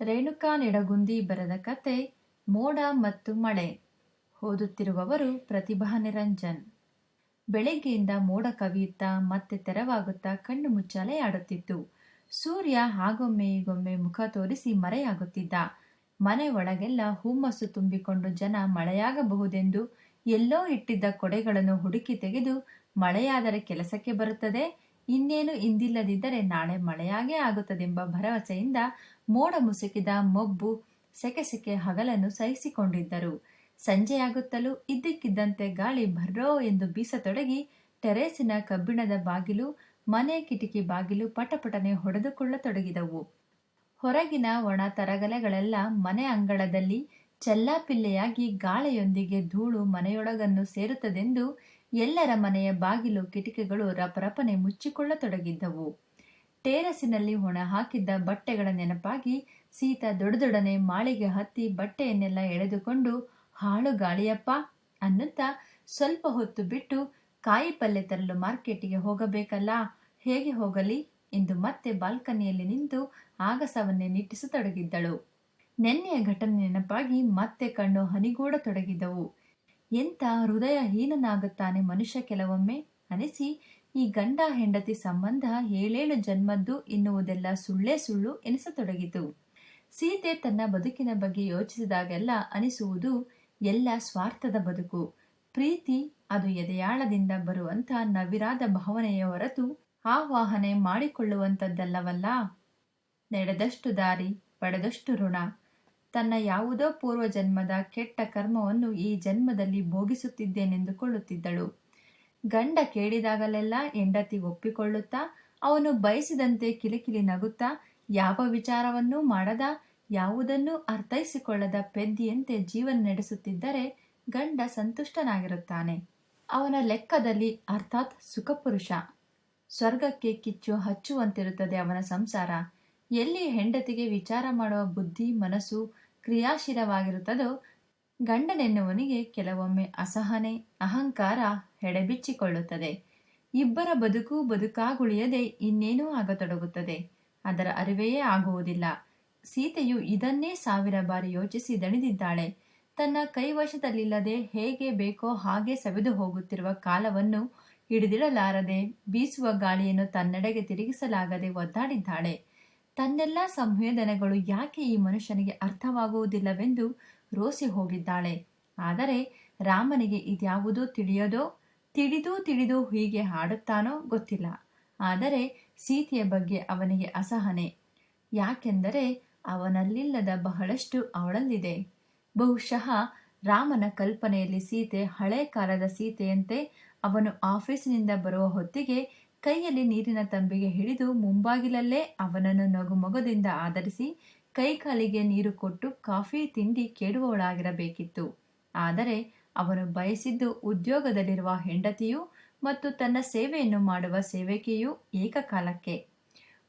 ರೇಣುಕಾ ನಿಡಗುಂದಿ ಬರೆದ ಕತೆ ಮೋಡ ಮತ್ತು ಮಳೆ. ಓದುತ್ತಿರುವವರು ಪ್ರತಿಭಾ ನಿರಂಜನ್. ಬೆಳಗ್ಗೆಯಿಂದ ಮೋಡ ಕವಿಯುತ್ತಾ ಮತ್ತೆ ತೆರವಾಗುತ್ತಾ ಕಣ್ಣು ಮುಚ್ಚಾಲೆ ಆಡುತ್ತಿತ್ತು ಸೂರ್ಯ ಹಾಗೊಮ್ಮೆ ಈಗೊಮ್ಮೆ ಮುಖ ತೋರಿಸಿ ಮರೆಯಾಗುತ್ತಿದ್ದ. ಮನೆ ಒಳಗೆಲ್ಲ ಹುಮ್ಮಸ್ಸು ತುಂಬಿಕೊಂಡು ಜನ ಮಳೆಯಾಗಬಹುದೆಂದು ಎಲ್ಲೋ ಇಟ್ಟಿದ್ದ ಕೊಡೆಗಳನ್ನು ಹುಡುಕಿ ತೆಗೆದು ಮಳೆಯಾದರೆ ಕೆಲಸಕ್ಕೆ ಬರುತ್ತದೆ ಇನ್ನೇನು ಇಂದಿಲ್ಲದಿದ್ದರೆ ನಾಳೆ ಮಳೆಯಾಗೇ ಆಗುತ್ತದೆಂಬ ಭರವಸೆಯಿಂದ ಮೋಡ ಮುಸುಕಿದ ಮೊಬ್ಬು ಸೆಕೆ ಸೆಕೆ ಹಗಲನ್ನು ಸಹಿಸಿಕೊಂಡಿದ್ದರು. ಸಂಜೆಯಾಗುತ್ತಲೂ ಇದ್ದಕ್ಕಿದ್ದಂತೆ ಗಾಳಿ ಭರ್ರೋ ಎಂದು ಬೀಸತೊಡಗಿ ಟೆರೇಸಿನ ಕಬ್ಬಿಣದ ಬಾಗಿಲು, ಮನೆ ಕಿಟಕಿ ಬಾಗಿಲು ಪಟಪಟನೆ ಹೊಡೆದುಕೊಳ್ಳತೊಡಗಿದವು. ಹೊರಗಿನ ಒಣ ತರಗಲೆಗಳೆಲ್ಲ ಮನೆ ಅಂಗಳದಲ್ಲಿ ಚೆಲ್ಲಾಪಿಲ್ಲೆಯಾಗಿ ಗಾಳಿಯೊಂದಿಗೆ ಧೂಳು ಮನೆಯೊಳಗನ್ನು ಸೇರುತ್ತದೆಂದು ಎಲ್ಲರ ಮನೆಯ ಬಾಗಿಲು ಕಿಟಕಿಗಳು ರಪರಪನೆ ಮುಚ್ಚಿಕೊಳ್ಳತೊಡಗಿದ್ದವು. ಟೇರಸಿನಲ್ಲಿ ಹೊಣ ಹಾಕಿದ್ದ ಬಟ್ಟೆಗಳ ನೆನಪಾಗಿ ಸೀತ ದೊಡದೊಡನೆ ಮಾಳಿಗೆ ಹತ್ತಿ ಬಟ್ಟೆಯನ್ನೆಲ್ಲ ಎಳೆದುಕೊಂಡು, ಹಾಳು ಗಾಳಿಯಪ್ಪ ಅನ್ನುತ್ತಾ ಸ್ವಲ್ಪ ಹೊತ್ತು ಬಿಟ್ಟು, ಕಾಯಿ ಪಲ್ಯ ತರಲು ಮಾರ್ಕೆಟ್ಗೆ ಹೋಗಬೇಕಲ್ಲ, ಹೇಗೆ ಹೋಗಲಿ? ಎಂದು ಮತ್ತೆ ಬಾಲ್ಕನಿಯಲ್ಲಿ ನಿಂತು ಆಗಸವನ್ನೇ ನಿಟ್ಟಿಸತೊಡಗಿದ್ದಳು. ನೆನ್ನೆಯ ಘಟನೆ ನೆನಪಾಗಿ ಮತ್ತೆ ಕಣ್ಣು ಹನಿಗೂಡತೊಡಗಿದವು ಎಂತ ಹೃದಯ ಹೀನನಾಗುತ್ತಾನೆ ಮನುಷ್ಯ ಕೆಲವೊಮ್ಮೆ? ಅನಿಸಿ, ಈ ಗಂಡ ಹೆಂಡತಿ ಸಂಬಂಧ ಏಳೇಳು ಜನ್ಮದ್ದು ಎನ್ನುವುದೆಲ್ಲ ಸುಳ್ಳೇ ಸುಳ್ಳು ಎನಿಸತೊಡಗಿತು. ಸೀತೆ ತನ್ನ ಬದುಕಿನ ಬಗ್ಗೆ ಯೋಚಿಸಿದಾಗೆಲ್ಲ ಅನಿಸುವುದು ಎಲ್ಲ ಸ್ವಾರ್ಥದ ಬದುಕು. ಪ್ರೀತಿ, ಅದು ಎದೆಯಾಳದಿಂದ ಬರುವಂಥ ನವಿರಾದ ಭಾವನೆಯ ಹೊರತು ಆವಾಹನೆ ಮಾಡಿಕೊಳ್ಳುವಂಥದ್ದಲ್ಲವಲ್ಲ? ನಡೆದಷ್ಟು ದಾರಿ, ಪಡೆದಷ್ಟು ಋಣ. ತನ್ನ ಯಾವುದೋ ಪೂರ್ವ ಜನ್ಮದ ಕೆಟ್ಟ ಕರ್ಮವನ್ನು ಈ ಜನ್ಮದಲ್ಲಿ ಭೋಗಿಸುತ್ತಿದ್ದೇನೆಂದುಕೊಳ್ಳುತ್ತಿದ್ದಳು. ಗಂಡ ಕೇಳಿದಾಗಲೆಲ್ಲ ಹೆಂಡತಿ ಒಪ್ಪಿಕೊಳ್ಳುತ್ತಾ, ಅವನು ಬಯಸಿದಂತೆ ಕಿಲಿಕಿಲಿ ನಗುತ್ತಾ, ಯಾವ ವಿಚಾರವನ್ನೂ ಮಾಡದ, ಯಾವುದನ್ನೂ ಅರ್ಥೈಸಿಕೊಳ್ಳದ ಪೆದ್ದಿಯಂತೆ ಜೀವನ ನಡೆಸುತ್ತಿದ್ದರೆ ಗಂಡ ಸಂತುಷ್ಟನಾಗಿರುತ್ತಾನೆ. ಅವನ ಲೆಕ್ಕದಲ್ಲಿ ಅರ್ಥಾತ್ ಸುಖಪುರುಷ. ಸ್ವರ್ಗಕ್ಕೆ ಕಿಚ್ಚು ಹಚ್ಚುವಂತಿರುತ್ತದೆ ಅವನ ಸಂಸಾರ. ಎಲ್ಲಿ ಹೆಂಡತಿಗೆ ವಿಚಾರ ಮಾಡುವ ಬುದ್ಧಿ, ಮನಸ್ಸು ಕ್ರಿಯಾಶೀಲವಾಗಿರುತ್ತದೋ, ಗಂಡನೆನ್ನುವನಿಗೆ ಕೆಲವೊಮ್ಮೆ ಅಸಹನೆ, ಅಹಂಕಾರ ಹೆಡೆಬಿಚ್ಚಿಕೊಳ್ಳುತ್ತದೆ. ಇಬ್ಬರ ಬದುಕು ಬದುಕಾಗುಳಿಯದೆ ಇನ್ನೇನೂ ಆಗತೊಡಗುತ್ತದೆ. ಅದರ ಅರಿವೆಯೇ ಆಗುವುದಿಲ್ಲ. ಸೀತೆಯು ಇದನ್ನೇ ಸಾವಿರ ಬಾರಿ ಯೋಚಿಸಿ ದಣಿದಿದ್ದಾಳೆ. ತನ್ನ ಕೈವಶದಲ್ಲಿಲ್ಲದೆ ಹೇಗೆ ಬೇಕೋ ಹಾಗೆ ಸವೆದು ಹೋಗುತ್ತಿರುವ ಕಾಲವನ್ನು ಹಿಡಿದಿಡಲಾರದೆ ಬೀಸುವ ಗಾಳಿಯನ್ನು ತನ್ನೆಡೆಗೆ ತಿರುಗಿಸಲಾಗದೆ ಒದ್ದಾಡಿದ್ದಾಳೆ. ತನ್ನೆಲ್ಲ ಸಂವೇದನೆಗಳು ಯಾಕೆ ಈ ಮನುಷ್ಯನಿಗೆ ಅರ್ಥವಾಗುವುದಿಲ್ಲವೆಂದು ರೋಸಿ ಹೋಗಿದ್ದಾಳೆ. ಆದರೆ ರಾಮನಿಗೆ ಇದ್ಯಾವುದೋ ತಿಳಿಯೋದೋ, ತಿಳಿದೂ ತಿಳಿದು ಹೀಗೆ ಹಾಡುತ್ತಾನೋ ಗೊತ್ತಿಲ್ಲ. ಆದರೆ ಸೀತೆಯ ಬಗ್ಗೆ ಅವನಿಗೆ ಅಸಹನೆ. ಯಾಕೆಂದರೆ ಅವನಲ್ಲಿಲ್ಲದ ಬಹಳಷ್ಟು ಅವಳಲ್ಲಿದೆ. ಬಹುಶಃ ರಾಮನ ಕಲ್ಪನೆಯಲ್ಲಿ ಸೀತೆ ಹಳೆ ಕಾಲದ ಸೀತೆಯಂತೆ ಅವನು ಆಫೀಸಿನಿಂದ ಬರುವ ಹೊತ್ತಿಗೆ ಕೈಯಲ್ಲಿ ನೀರಿನ ತಂಬಿಗೆ ಹಿಡಿದು ಮುಂಬಾಗಿಲಲ್ಲೇ ಅವನನ್ನು ನಗುಮೊಗದಿಂದ ಆಧರಿಸಿ ಕೈಕಾಲಿಗೆ ನೀರು ಕೊಟ್ಟು ಕಾಫಿ ತಿಂಡಿ ಕೇಳುವವಳಾಗಿರಬೇಕಿತ್ತು. ಆದರೆ ಅವನು ಬಯಸಿದ್ದು ಉದ್ಯೋಗದಲ್ಲಿರುವ ಹೆಂಡತಿಯು ಮತ್ತು ತನ್ನ ಸೇವೆಯನ್ನು ಮಾಡುವ ಸೇವಕಿಯು ಏಕಕಾಲಕ್ಕೆ.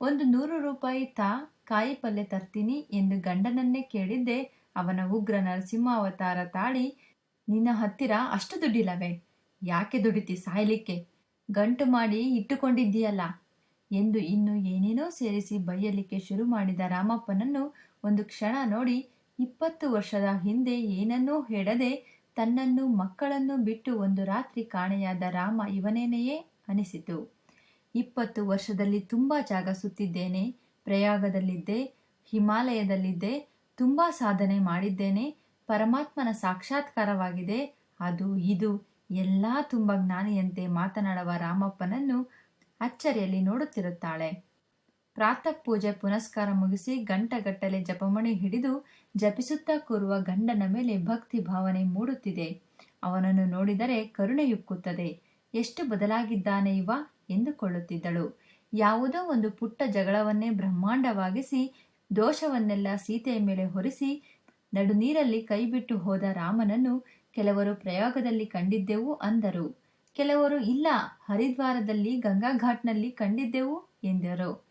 ಒಂದು ನೂರು ರೂಪಾಯಿ ತಾ ಕಾಯಿ ಪಲ್ಯ ತರ್ತೀನಿ ಎಂದು ಗಂಡನನ್ನೇ ಕೇಳಿದ್ದೆ ಅವನ ಉಗ್ರ ನರಸಿಂಹಾವತಾರ ತಾಳಿ, ನಿನ್ನ ಹತ್ತಿರ ಅಷ್ಟು ದುಡ್ಡಿಲ್ಲವೇ? ಯಾಕೆ ದುಡಿತಿ ಸಾಯ್ಲಿಕ್ಕೆ? ಗಂಟು ಮಾಡಿ ಇಟ್ಟುಕೊಂಡಿದ್ದೀಯಲ್ಲ? ಎಂದು ಇನ್ನು ಏನೇನೋ ಸೇರಿಸಿ ಬೈಯಲಿಕ್ಕೆ ಶುರು ಮಾಡಿದ ರಾಮಪ್ಪನನ್ನು ಒಂದು ಕ್ಷಣ ನೋಡಿ ಇಪ್ಪತ್ತು ವರ್ಷದ ಹಿಂದೆ ಏನನ್ನೂ ಹೇಳದೆ ತನ್ನನ್ನು ಮಕ್ಕಳನ್ನು ಬಿಟ್ಟು ಒಂದು ರಾತ್ರಿ ಕಾಣೆಯಾದ ರಾಮ ಇವನೇನೆಯೇ ಅನಿಸಿತು. ಇಪ್ಪತ್ತು ವರ್ಷದಲ್ಲಿ ತುಂಬ ಜಾಗ ಸುತ್ತಿದ್ದೇನೆ, ಪ್ರಯಾಗದಲ್ಲಿದ್ದೆ, ಹಿಮಾಲಯದಲ್ಲಿದ್ದೆ, ತುಂಬ ಸಾಧನೆ ಮಾಡಿದ್ದೇನೆ, ಪರಮಾತ್ಮನ ಸಾಕ್ಷಾತ್ಕಾರವಾಗಿದೆ. ಅದು ಇದು. ಎಲ್ಲ ತುಂಬ ಜ್ಞಾನಿಯಂತೆ ಮಾತನಾಡುವ ರಾಮಪ್ಪನನ್ನು ಅಚ್ಚರಿಯಲ್ಲಿ ನೋಡುತ್ತಿರುತ್ತಾಳೆ. ಪ್ರಾತಃ ಪೂಜೆ ಪುನಸ್ಕಾರ ಮುಗಿಸಿ ಗಂಟಗಟ್ಟಲೆ ಜಪಮಣಿ ಹಿಡಿದು ಜಪಿಸುತ್ತಾ ಕೂರುವ ಗಂಡನ ಮೇಲೆ ಭಕ್ತಿ ಭಾವನೆ ಮೂಡುತ್ತಿದೆ. ಅವನನ್ನು ನೋಡಿದರೆ ಕರುಣೆಯುಕ್ಕುತ್ತದೆ ಎಷ್ಟು ಬದಲಾಗಿದ್ದಾನೆ ಇವ ಎಂದುಕೊಳ್ಳುತ್ತಿದ್ದಳು. ಯಾವುದೋ ಒಂದು ಪುಟ್ಟ ಜಗಳವನ್ನೇ ಬ್ರಹ್ಮಾಂಡವಾಗಿಸಿ, ದೋಷವನ್ನೆಲ್ಲ ಸೀತೆಯ ಮೇಲೆ ಹೊರಿಸಿ, ನಡುನೀರಲ್ಲಿ ಕೈಬಿಟ್ಟು ಹೋದ ರಾಮನನ್ನು ಕೆಲವರು ಪ್ರಯಾಗದಲ್ಲಿ ಕಂಡಿದ್ದೆವು ಅಂದರು. ಕೆಲವರು, ಇಲ್ಲ, ಹರಿದ್ವಾರದಲ್ಲಿ, ಗಂಗಾಘಾಟ್ನಲ್ಲಿ ಕಂಡಿದ್ದೆವು ಎಂದರು.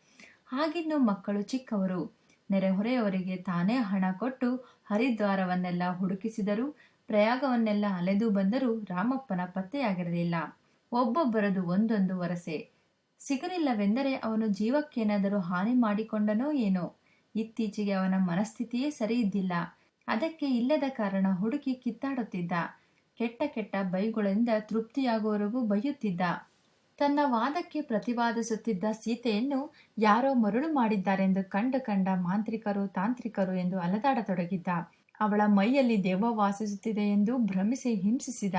ಹಾಗಿನ್ನು ಮಕ್ಕಳು ಚಿಕ್ಕವರು. ನೆರೆಹೊರೆಯವರಿಗೆ ತಾನೇ ಹಣ ಕೊಟ್ಟು ಹರಿದ್ವಾರವನ್ನೆಲ್ಲ ಹುಡುಕಿಸಿದರು. ಪ್ರಯಾಗವನ್ನೆಲ್ಲ ಅಲೆದು ಬಂದರೂ ರಾಮಪ್ಪನ ಪತ್ತೆಯಾಗಿರಲಿಲ್ಲ. ಒಬ್ಬೊಬ್ಬರದು ಒಂದೊಂದು ವರಸೆ. ಸಿಗಲಿಲ್ಲವೆಂದರೆ ಅವನು ಜೀವಕ್ಕೇನಾದರೂ ಹಾನಿ ಮಾಡಿಕೊಂಡನೋ ಏನೋ. ಇತ್ತೀಚೆಗೆ ಅವನ ಮನಸ್ಥಿತಿಯೇ ಸರಿಯಿದ್ದಿಲ್ಲ. ಅದಕ್ಕೆ ಇಲ್ಲದ ಕಾರಣ ಹುಡುಕಿ ಕಿತ್ತಾಡುತ್ತಿದ್ದ. ಕೆಟ್ಟ ಕೆಟ್ಟ ಬೈಗಳಿಂದ ತೃಪ್ತಿಯಾಗುವವರೆಗೂ ಬೈಯುತ್ತಿದ್ದ. ತನ್ನ ವಾದಕ್ಕೆ ಪ್ರತಿವಾದಿಸುತ್ತಿದ್ದ ಸೀತೆಯನ್ನು ಯಾರೋ ಮರುಳು ಮಾಡಿದ್ದಾರೆಂದು ಕಂಡು ಕಂಡ ಮಾಂತ್ರಿಕರು, ತಾಂತ್ರಿಕರು ಎಂದು ಅಲದಾಡತೊಡಗಿದ್ದ. ಅವಳ ಮೈಯಲ್ಲಿ ದೇವ ವಾಸಿಸುತ್ತಿದೆ ಎಂದು ಭ್ರಮಿಸಿ ಹಿಂಸಿಸಿದ.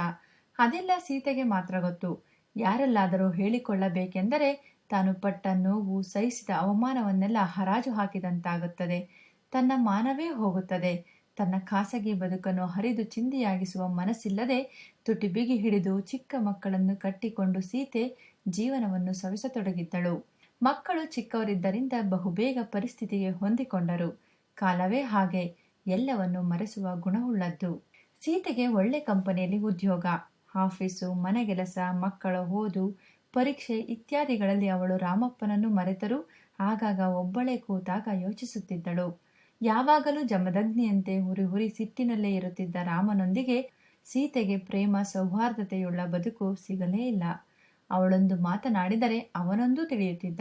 ಅದೆಲ್ಲ ಸೀತೆಗೆ ಮಾತ್ರ ಗೊತ್ತು. ಯಾರೆಲ್ಲಾದರೂ ಹೇಳಿಕೊಳ್ಳಬೇಕೆಂದರೆ ತಾನು ಪಟ್ಟ ನೋವು, ಸಹಿಸಿದ ಅವಮಾನವನ್ನೆಲ್ಲ ಹರಾಜು ಹಾಕಿದಂತಾಗುತ್ತದೆ. ತನ್ನ ಮಾನವೇ ಹೋಗುತ್ತದೆ. ತನ್ನ ಖಾಸಗಿ ಬದುಕನ್ನು ಹರಿದು ಚಿಂದಿಯಾಗಿಸುವ ಮನಸ್ಸಿಲ್ಲದೆ ತುಟಿ ಬಿಗಿ ಹಿಡಿದು ಚಿಕ್ಕ ಮಕ್ಕಳನ್ನು ಕಟ್ಟಿಕೊಂಡು ಸೀತೆ ಜೀವನವನ್ನು ಸವಿಸತೊಡಗಿದ್ದಳು. ಮಕ್ಕಳು ಚಿಕ್ಕವರಿದ್ದರಿಂದ ಬಹುಬೇಗ ಪರಿಸ್ಥಿತಿಗೆ ಹೊಂದಿಕೊಂಡರು. ಕಾಲವೇ ಹಾಗೆ, ಎಲ್ಲವನ್ನು ಮರೆಸುವ ಗುಣವುಳ್ಳದ್ದು. ಸೀತೆಗೆ ಒಳ್ಳೆ ಕಂಪನಿಯಲ್ಲಿ ಉದ್ಯೋಗ. ಆಫೀಸು ಮನೆಗೆಲಸ ಮಕ್ಕಳ ಓದು, ಪರೀಕ್ಷೆ ಇತ್ಯಾದಿಗಳಲ್ಲಿ ಅವಳು ರಾಮಪ್ಪನನ್ನು ಮರೆತರೂ ಆಗಾಗ ಒಬ್ಬಳೇ ಕೂತಾಗ ಯೋಚಿಸುತ್ತಿದ್ದಳು. ಯಾವಾಗಲೂ ಜಮದಗ್ನಿಯಂತೆ ಹುರಿ ಹುರಿ ಸಿಟ್ಟಿನಲ್ಲೇ ಇರುತ್ತಿದ್ದ ರಾಮನೊಂದಿಗೆ ಸೀತೆಗೆ ಪ್ರೇಮ, ಸೌಹಾರ್ದತೆಯುಳ್ಳ ಬದುಕು ಸಿಗಲೇ ಇಲ್ಲ. ಅವಳೊಂದು ಮಾತನಾಡಿದರೆ ಅವನೊಂದೂ ತಿಳಿಯುತ್ತಿದ್ದ.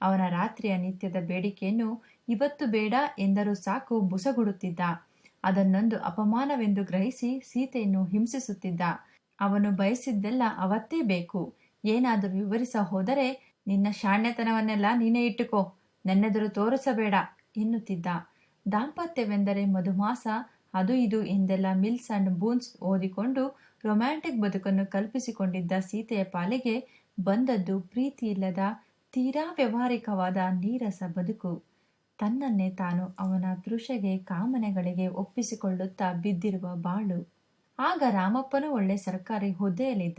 ಅವನ ರಾತ್ರಿಯ ನಿತ್ಯದ ಬೇಡಿಕೆಯನ್ನು ಇವತ್ತು ಬೇಡ ಎಂದರೂ ಸಾಕು ಬುಸಗುಡುತ್ತಿದ್ದ. ಅದನ್ನೊಂದು ಅಪಮಾನವೆಂದು ಗ್ರಹಿಸಿ ಸೀತೆಯನ್ನು ಹಿಂಸಿಸುತ್ತಿದ್ದ. ಅವನು ಬಯಸಿದ್ದೆಲ್ಲ ಅವತ್ತೇ ಬೇಕು. ಏನಾದರೂ ವಿವರಿಸ ಹೋದರೆ ನಿನ್ನ ಶಾಣ್ಯತನವನ್ನೆಲ್ಲ ನೀನೇ ಇಟ್ಟುಕೋ. ನನ್ನೆದುರು ತೋರಿಸಬೇಡ ಎನ್ನುತ್ತಿದ್ದ. ದಾಂಪತ್ಯವೆಂದರೆ ಮಧುಮಾಸ, ಅದು ಇದು ಎಂದೆಲ್ಲ ಮಿಲ್ಸ್ ಅಂಡ್ ಬೂನ್ಸ್ ಓದಿಕೊಂಡು ರೊಮ್ಯಾಂಟಿಕ್ ಬದುಕನ್ನು ಕಲ್ಪಿಸಿಕೊಂಡಿದ್ದ ಸೀತೆಯ ಪಾಲಿಗೆ ಬಂದದ್ದು ಪ್ರೀತಿಯಿಲ್ಲದ, ತೀರಾ ವ್ಯವಹಾರಿಕವಾದ ನೀರಸ ಬದುಕು. ತನ್ನನ್ನೇ ತಾನು ಅವನ ತೃಷೆಗೆ ಕಾಮನೆಗಳಿಗೆ ಒಪ್ಪಿಸಿಕೊಳ್ಳುತ್ತಾ ಬಿದ್ದಿರುವ ಬಾಳು. ಆಗ ರಾಮಪ್ಪನೂ ಒಳ್ಳೆ ಸರ್ಕಾರಿ ಹುದ್ದೆಯಲ್ಲಿದ್ದ.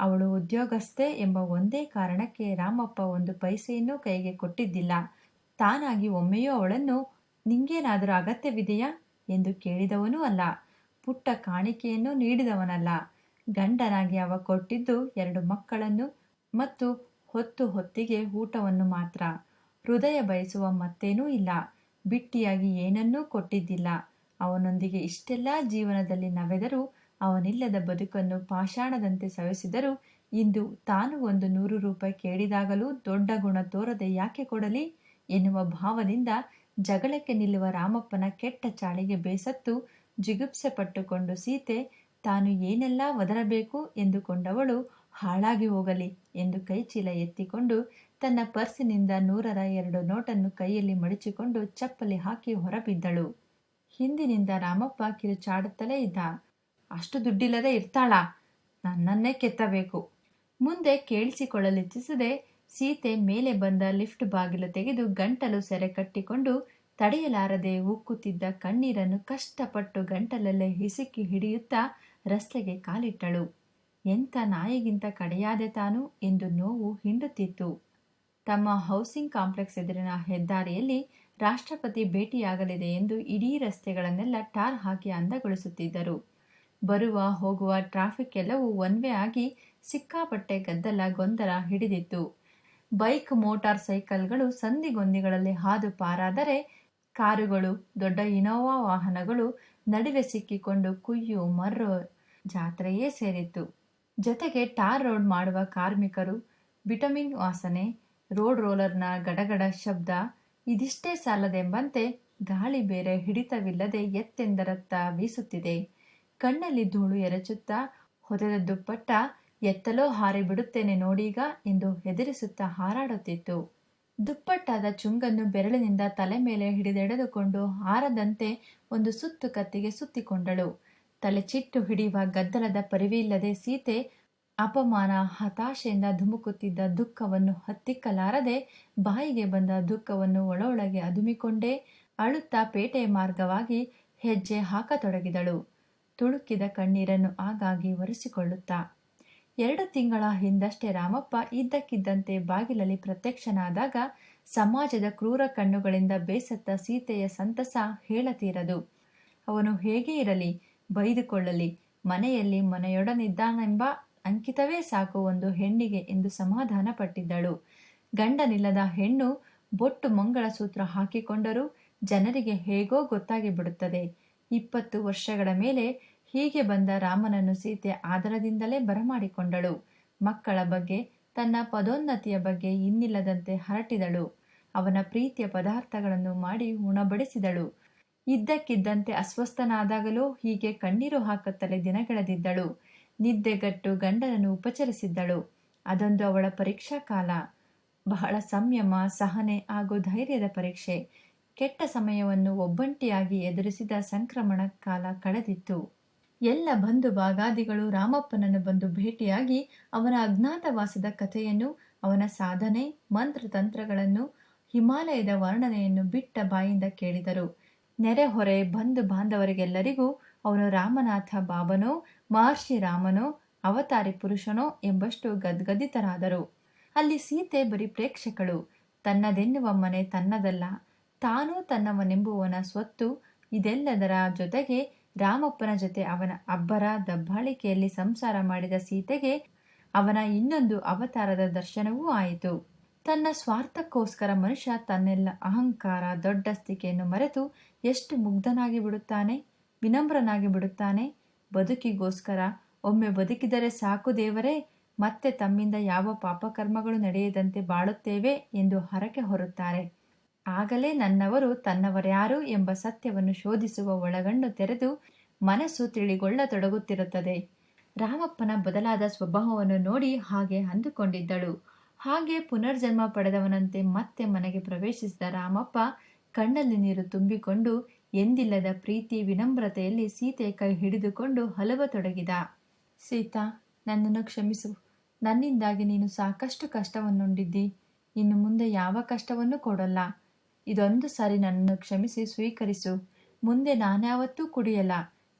ಅವಳು ಉದ್ಯೋಗಸ್ಥೆ ಎಂಬ ಒಂದೇ ಕಾರಣಕ್ಕೆ ರಾಮಪ್ಪ ಒಂದು ಪೈಸೆಯನ್ನೂ ಕೈಗೆ ಕೊಟ್ಟಿದ್ದಿಲ್ಲ. ತಾನಾಗಿ ಒಮ್ಮೆಯೂ ಅವಳನ್ನು ನಿಂಗೇನಾದರೂ ಅಗತ್ಯವಿದೆಯಾ? ಎಂದು ಕೇಳಿದವನೂ ಅಲ್ಲ. ಪುಟ್ಟ ಕಾಣಿಕೆಯನ್ನು ನೀಡಿದವನಲ್ಲ. ಗಂಡನಾಗಿ ಅವ ಕೊಟ್ಟಿದ್ದು ಎರಡು ಮಕ್ಕಳನ್ನು ಮತ್ತು ಹೊತ್ತು ಹೊತ್ತಿಗೆ ಊಟವನ್ನು ಮಾತ್ರ. ಹೃದಯ ಬಯಸುವ ಮತ್ತೇನೂ ಇಲ್ಲ. ಬಿಟ್ಟಿಯಾಗಿ ಏನನ್ನೂ ಕೊಟ್ಟಿದ್ದಿಲ್ಲ. ಅವನೊಂದಿಗೆ ಇಷ್ಟೆಲ್ಲ ಜೀವನದಲ್ಲಿ ನವೆದರೂ ಅವನಿಲ್ಲದ ಬದುಕನ್ನು ಪಾಷಾಣದಂತೆ ಸವೆಸಿದರೂ ಇಂದು ತಾನು ಒಂದು ನೂರು ರೂಪಾಯಿ ಕೇಳಿದಾಗಲೂ ದೊಡ್ಡ ಗುಣ ತೋರದೆ ಯಾಕೆ ಕೊಡಲಿ ಎನ್ನುವ ಭಾವದಿಂದ ಜಗಳಕ್ಕೆ ನಿಲ್ಲುವ ರಾಮಪ್ಪನ ಕೆಟ್ಟ ಚಾಳಿಗೆ ಬೇಸತ್ತು ಜಿಗುಪ್ಸೆ ಪಟ್ಟುಕೊಂಡು ಸೀತೆ, ತಾನು ಏನೆಲ್ಲ ಒದರಬೇಕು ಎಂದುಕೊಂಡವಳು ಹಾಳಾಗಿ ಹೋಗಲಿ ಎಂದು ಕೈಚೀಲ ಎತ್ತಿಕೊಂಡು ತನ್ನ ಪರ್ಸಿನಿಂದ ನೂರರ ಎರಡು ನೋಟನ್ನು ಕೈಯಲ್ಲಿ ಮಡಚಿಕೊಂಡು ಚಪ್ಪಲಿ ಹಾಕಿ ಹೊರಬಿದ್ದಳು. ಹಿಂದಿನಿಂದ ರಾಮಪ್ಪ ಕಿರುಚಾಡುತ್ತಲೇ ಇದ್ದ, ಅಷ್ಟು ದುಡ್ಡಿಲ್ಲದೆ ಇರ್ತಾಳಾ? ನನ್ನನ್ನೇ ಕೆತ್ತಬೇಕು. ಮುಂದೆ ಕೇಳಿಸಿಕೊಳ್ಳಲಿಚ್ಛಿಸದೆ ಸೀತೆ ಮೇಲೆ ಬಂದ ಲಿಫ್ಟ್ ಬಾಗಿಲು ತೆಗೆದು ಗಂಟಲು ಸೆರೆ ಕಟ್ಟಿಕೊಂಡು ತಡೆಯಲಾರದೆ ಉಕ್ಕುತ್ತಿದ್ದ ಕಣ್ಣೀರನ್ನು ಕಷ್ಟಪಟ್ಟು ಗಂಟಲಲ್ಲೇ ಹಿಸುಕಿ ಹಿಡಿಯುತ್ತಾ ರಸ್ತೆಗೆ ಕಾಲಿಟ್ಟಳು. ಎಂಥ ನಾಯಿಗಿಂತ ಕಡೆಯಾದೆ ತಾನು ಎಂದು ನೋವು ಹಿಂಡುತ್ತಿತ್ತು. ತಮ್ಮ ಹೌಸಿಂಗ್ ಕಾಂಪ್ಲೆಕ್ಸ್ ಎದುರಿನ ಹೆದ್ದಾರಿಯಲ್ಲಿ ರಾಷ್ಟ್ರಪತಿ ಭೇಟಿಯಾಗಲಿದೆ ಎಂದು ಇಡೀ ರಸ್ತೆಗಳನ್ನೆಲ್ಲ ಟಾರ್ ಹಾಕಿ ಅಂದಗೊಳಿಸುತ್ತಿದ್ದರು. ಬರುವ ಹೋಗುವ ಟ್ರಾಫಿಕ್ ಎಲ್ಲವೂ ಒನ್ ವೇ ಆಗಿ ಸಿಕ್ಕಾಪಟ್ಟೆ ಗದ್ದಲ ಗೊಂದಲ ಹಿಡಿದಿತ್ತು. ಬೈಕ್ ಮೋಟಾರ್ ಸೈಕಲ್ಗಳು ಸಂಧಿಗೊಂದಿಗಳಲ್ಲಿ ಹಾದು ಪಾರಾದರೆ ಕಾರುಗಳು, ದೊಡ್ಡ ಇನೋವಾ ವಾಹನಗಳು ನಡುವೆ ಸಿಕ್ಕಿಕೊಂಡು ಕುಯ್ಯು ಮರ್ರೋ ಜಾತ್ರೆಯೇ ಸೇರಿತ್ತು. ಜೊತೆಗೆ ಟಾರ್ ರೋಡ್ ಮಾಡುವ ಕಾರ್ಮಿಕರು ಬಿಟಮಿನ್ ವಾಸನೆ, ರೋಡ್ ರೋಲರ್ನ ಗಡಗಡ ಶಬ್ದ, ಇದಿಷ್ಟೇ ಸಾಲದೆಂಬಂತೆ ಗಾಳಿ ಬೇರೆ ಹಿಡಿತವಿಲ್ಲದೆ ಎತ್ತೆಂದರತ್ತ ಬೀಸುತ್ತಿದೆ. ಕಣ್ಣಲ್ಲಿ ಧೂಳು ಎರಚುತ್ತಾ ಹೊದೆದ ದುಪ್ಪಟ್ಟ ಎತ್ತಲೋ ಹಾರಿ ಬಿಡುತ್ತೇನೆ ನೋಡೀಗ ಎಂದು ಹೆದರಿಸುತ್ತಾ ಹಾರಾಡುತ್ತಿತ್ತು. ದುಪ್ಪಟ್ಟಾದ ಚುಂಗನ್ನು ಬೆರಳಿನಿಂದ ತಲೆ ಮೇಲೆ ಹಿಡಿದೆಡೆದುಕೊಂಡು ಹಾರದಂತೆ ಒಂದು ಸುತ್ತು ಕತ್ತಿಗೆ ಸುತ್ತಿಕೊಂಡಳು. ತಲೆ ಚಿಟ್ಟು ಹಿಡಿಯುವ ಗದ್ದಲದ ಪರಿವಿಲ್ಲದೆ ಸೀತೆ ಅಪಮಾನ, ಹತಾಶೆಯಿಂದ ಧುಮುಕುತ್ತಿದ್ದ ದುಃಖವನ್ನು ಹತ್ತಿಕ್ಕಲಾರದೆ ಬಾಯಿಗೆ ಬಂದ ದುಃಖವನ್ನು ಒಳಒಳಗೆ ಅದುಮಿಕೊಂಡೇ ಅಳುತ್ತಾ ಪೇಟೆಯ ಮಾರ್ಗವಾಗಿ ಹೆಜ್ಜೆ ಹಾಕತೊಡಗಿದಳು. ತುಳುಕಿದ ಕಣ್ಣೀರನ್ನು ಆಗಾಗಿ ಒರೆಸಿಕೊಳ್ಳುತ್ತಾ ಎರಡು ತಿಂಗಳ ಹಿಂದಷ್ಟೇ ರಾಮಪ್ಪ ಇದ್ದಕ್ಕಿದ್ದಂತೆ ಬಾಗಿಲಲ್ಲಿ ಪ್ರತ್ಯಕ್ಷನಾದಾಗ ಸಮಾಜದ ಕ್ರೂರ ಕಣ್ಣುಗಳಿಂದ ಬೇಸತ್ತ ಸೀತೆಯ ಸಂತಸ ಹೇಳತೀರದು. ಅವನು ಹೇಗೆ ಇರಲಿ, ಬೈದುಕೊಳ್ಳಲಿ, ಮನೆಯಲ್ಲಿ ಮನೆಯೊಡನಿದ್ದಾನೆಂಬ ಅಂಕಿತವೇ ಸಾಕು ಒಂದು ಹೆಣ್ಣಿಗೆ ಎಂದು ಸಮಾಧಾನ ಪಟ್ಟಿದ್ದಳು ಗಂಡನಿಲ್ಲದ ಹೆಣ್ಣು ಬೊಟ್ಟು ಮಂಗಳಸೂತ್ರ ಹಾಕಿಕೊಂಡರೂ ಜನರಿಗೆ ಹೇಗೋ ಗೊತ್ತಾಗಿ ಬಿಡುತ್ತದೆ ಇಪ್ಪತ್ತು ವರ್ಷಗಳ ಮೇಲೆ ಹೀಗೆ ಬಂದ ರಾಮನನ್ನು ಸೀತೆ ಆದರದಿಂದಲೇ ಬರಮಾಡಿಕೊಂಡಳು. ಮಕ್ಕಳ ಬಗ್ಗೆ, ತನ್ನ ಪದೋನ್ನತಿಯ ಬಗ್ಗೆ ಇನ್ನಿಲ್ಲದಂತೆ ಹರಟಿದಳು. ಅವನ ಪ್ರೀತಿಯ ಪದಾರ್ಥಗಳನ್ನು ಮಾಡಿ ಉಣಬಡಿಸಿದಳು. ಇದ್ದಕ್ಕಿದ್ದಂತೆ ಅಸ್ವಸ್ಥನಾದಾಗಲೂ ಹೀಗೆ ಕಣ್ಣೀರು ಹಾಕುತ್ತಲೇ ದಿನಗಳೆದಿದ್ದಳು. ನಿದ್ದೆಗಟ್ಟು ಗಂಡನನ್ನು ಉಪಚರಿಸಿದ್ದಳು. ಅದೊಂದು ಅವಳ ಪರೀಕ್ಷಾ ಕಾಲ. ಬಹಳ ಸಂಯಮ, ಸಹನೆ ಹಾಗೂ ಧೈರ್ಯದ ಪರೀಕ್ಷೆ. ಕೆಟ್ಟ ಸಮಯವನ್ನು ಒಬ್ಬಂಟಿಯಾಗಿ ಎದುರಿಸಿದ ಸಂಕ್ರಮಣ ಕಾಲ ಕಳೆದಿತ್ತು. ಎಲ್ಲ ಬಂಧು ಬಾಗಾದಿಗಳು ರಾಮಪ್ಪನನ್ನು ಬಂದು ಭೇಟಿಯಾಗಿ ಅವನ ಅಜ್ಞಾತವಾಸದ ಕಥೆಯನ್ನು, ಅವನ ಸಾಧನೆ, ಮಂತ್ರತಂತ್ರಗಳನ್ನು, ಹಿಮಾಲಯದ ವರ್ಣನೆಯನ್ನು ಬಿಟ್ಟ ಬಾಯಿಂದ ಕೇಳಿದರು. ನೆರೆಹೊರೆ ಬಂಧು ಬಾಂಧವರಿಗೆಲ್ಲರಿಗೂ ಅವನು ರಾಮನಾಥ ಬಾಬನೋ, ಮಹರ್ಷಿ ರಾಮನೋ, ಅವತಾರಿ ಪುರುಷನೋ ಎಂಬಷ್ಟು ಗದ್ಗದಿತರಾದರು. ಅಲ್ಲಿ ಸೀತೆ ಬರೀ ಪ್ರೇಕ್ಷಕಳು. ತನ್ನದೆನ್ನುವ ಮನೆ ತನ್ನದಲ್ಲ. ತಾನೂ ತನ್ನವನೆಂಬುವನ ಸ್ವತ್ತು ಇದೆಲ್ಲದರ ಜೊತೆಗೆ ರಾಮಪ್ಪನ ಜೊತೆ ಅವನ ಅಬ್ಬರ ದಬ್ಬಾಳಿಕೆಯಲ್ಲಿ ಸಂಸಾರ ಮಾಡಿದ ಸೀತೆಗೆ ಅವನ ಇನ್ನೊಂದು ಅವತಾರದ ದರ್ಶನವೂ ಆಯಿತು. ತನ್ನ ಸ್ವಾರ್ಥಕ್ಕೋಸ್ಕರ ಮನುಷ್ಯ ತನ್ನೆಲ್ಲ ಅಹಂಕಾರ ದೊಡ್ಡಸ್ತಿಕೆಯನ್ನು ಮರೆತು ಎಷ್ಟು ಮುಗ್ಧನಾಗಿ ಬಿಡುತ್ತಾನೆ, ವಿನಮ್ರನಾಗಿ ಬಿಡುತ್ತಾನೆ? ಬದುಕಿಗೋಸ್ಕರ ಒಮ್ಮೆ ಬದುಕಿದರೆ ಸಾಕು ದೇವರೇ, ಮತ್ತೆ ತಮ್ಮಿಂದ ಯಾವ ಪಾಪಕರ್ಮಗಳು ನಡೆಯದಂತೆ ಬಾಳುತ್ತೇವೆ ಎಂದು ಹರಕೆ ಹೊರುತ್ತಾರೆ. ಆಗಲೇ ನನ್ನವರು ತನ್ನವರ್ಯಾರು ಎಂಬ ಸತ್ಯವನ್ನು ಶೋಧಿಸುವ ಒಳಗಣ್ಣು ತೆರೆದು ಮನಸ್ಸು ತಿಳಿಗೊಳ್ಳತೊಡಗುತ್ತಿರುತ್ತದೆ. ರಾಮಪ್ಪನ ಬದಲಾದ ಸ್ವಭಾವವನ್ನು ನೋಡಿ ಹಾಗೆ ಅಂದುಕೊಂಡಿದ್ದಳು. ಹಾಗೆ ಪುನರ್ಜನ್ಮ ಪಡೆದವನಂತೆ ಮತ್ತೆ ಮನೆಗೆ ಪ್ರವೇಶಿಸಿದ ರಾಮಪ್ಪ ಕಣ್ಣಲ್ಲಿ ನೀರು ತುಂಬಿಕೊಂಡು ಎಂದಿಲ್ಲದ ಪ್ರೀತಿ ವಿನಮ್ರತೆಯಲ್ಲಿ ಸೀತೆ ಕೈ ಹಿಡಿದುಕೊಂಡು ಹಲವತೊಡಗಿದ. ಸೀತಾ, ನನ್ನನ್ನು ಕ್ಷಮಿಸು. ನನ್ನಿಂದಾಗಿ ನೀನು ಸಾಕಷ್ಟು ಕಷ್ಟವನ್ನುಂಡಿದ್ದಿ. ಇನ್ನು ಮುಂದೆ ಯಾವ ಕಷ್ಟವನ್ನು ಕೊಡಲ್ಲ. ಇದೊಂದು ಸಾರಿ ನನ್ನನ್ನು ಕ್ಷಮಿಸಿ ಸ್ವೀಕರಿಸು. ಮುಂದೆ ನಾನ್ಯಾವತ್ತೂ ಕುಡಿಯಲ್ಲ.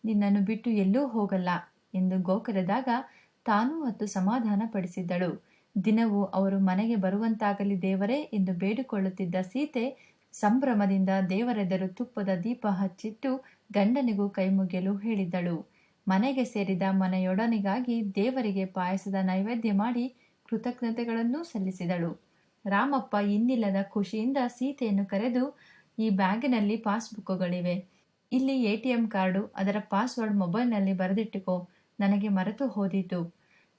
ನಿನ್ನನ್ನು ಬಿಟ್ಟು ಎಲ್ಲೂ ಹೋಗಲ್ಲ ಎಂದು ಗೋಕರೆದಾಗ ತಾನೂ ಹೊತ್ತು ಸಮಾಧಾನ ಪಡಿಸಿದ್ದಳು ದಿನವೂ ಅವರು ಮನೆಗೆ ಬರುವಂತಾಗಲಿ ದೇವರೇ ಎಂದು ಬೇಡಿಕೊಳ್ಳುತ್ತಿದ್ದ ಸೀತೆ ಸಂಭ್ರಮದಿಂದ ದೇವರೆದರು ತುಪ್ಪದ ದೀಪ ಹಚ್ಚಿಟ್ಟು ಗಂಡನಿಗೂ ಕೈಮುಗಿಯಲು ಹೇಳಿದ್ದಳು. ಮನೆಗೆ ಸೇರಿದ ಮನೆಯೊಡನಿಗಾಗಿ ದೇವರಿಗೆ ಪಾಯಸದ ನೈವೇದ್ಯ ಮಾಡಿ ಕೃತಜ್ಞತೆಗಳನ್ನೂ ಸಲ್ಲಿಸಿದಳು. ರಾಮಪ್ಪ ಇನ್ನಿಲ್ಲದ ಖುಷಿಯಿಂದ ಸೀತೆಯನ್ನು ಕರೆದು ಈ ಬ್ಯಾಗಿನಲ್ಲಿ ಪಾಸ್ಬುಕ್ಕುಗಳಿವೆ. ಇಲ್ಲಿ ಎ ಟಿ ಎಂ ಕಾರ್ಡು, ಅದರ ಪಾಸ್ವರ್ಡ್ ಮೊಬೈಲ್ನಲ್ಲಿ ಬರೆದಿಟ್ಟುಕೋ. ನನಗೆ ಮರೆತು ಹೋದೀತು.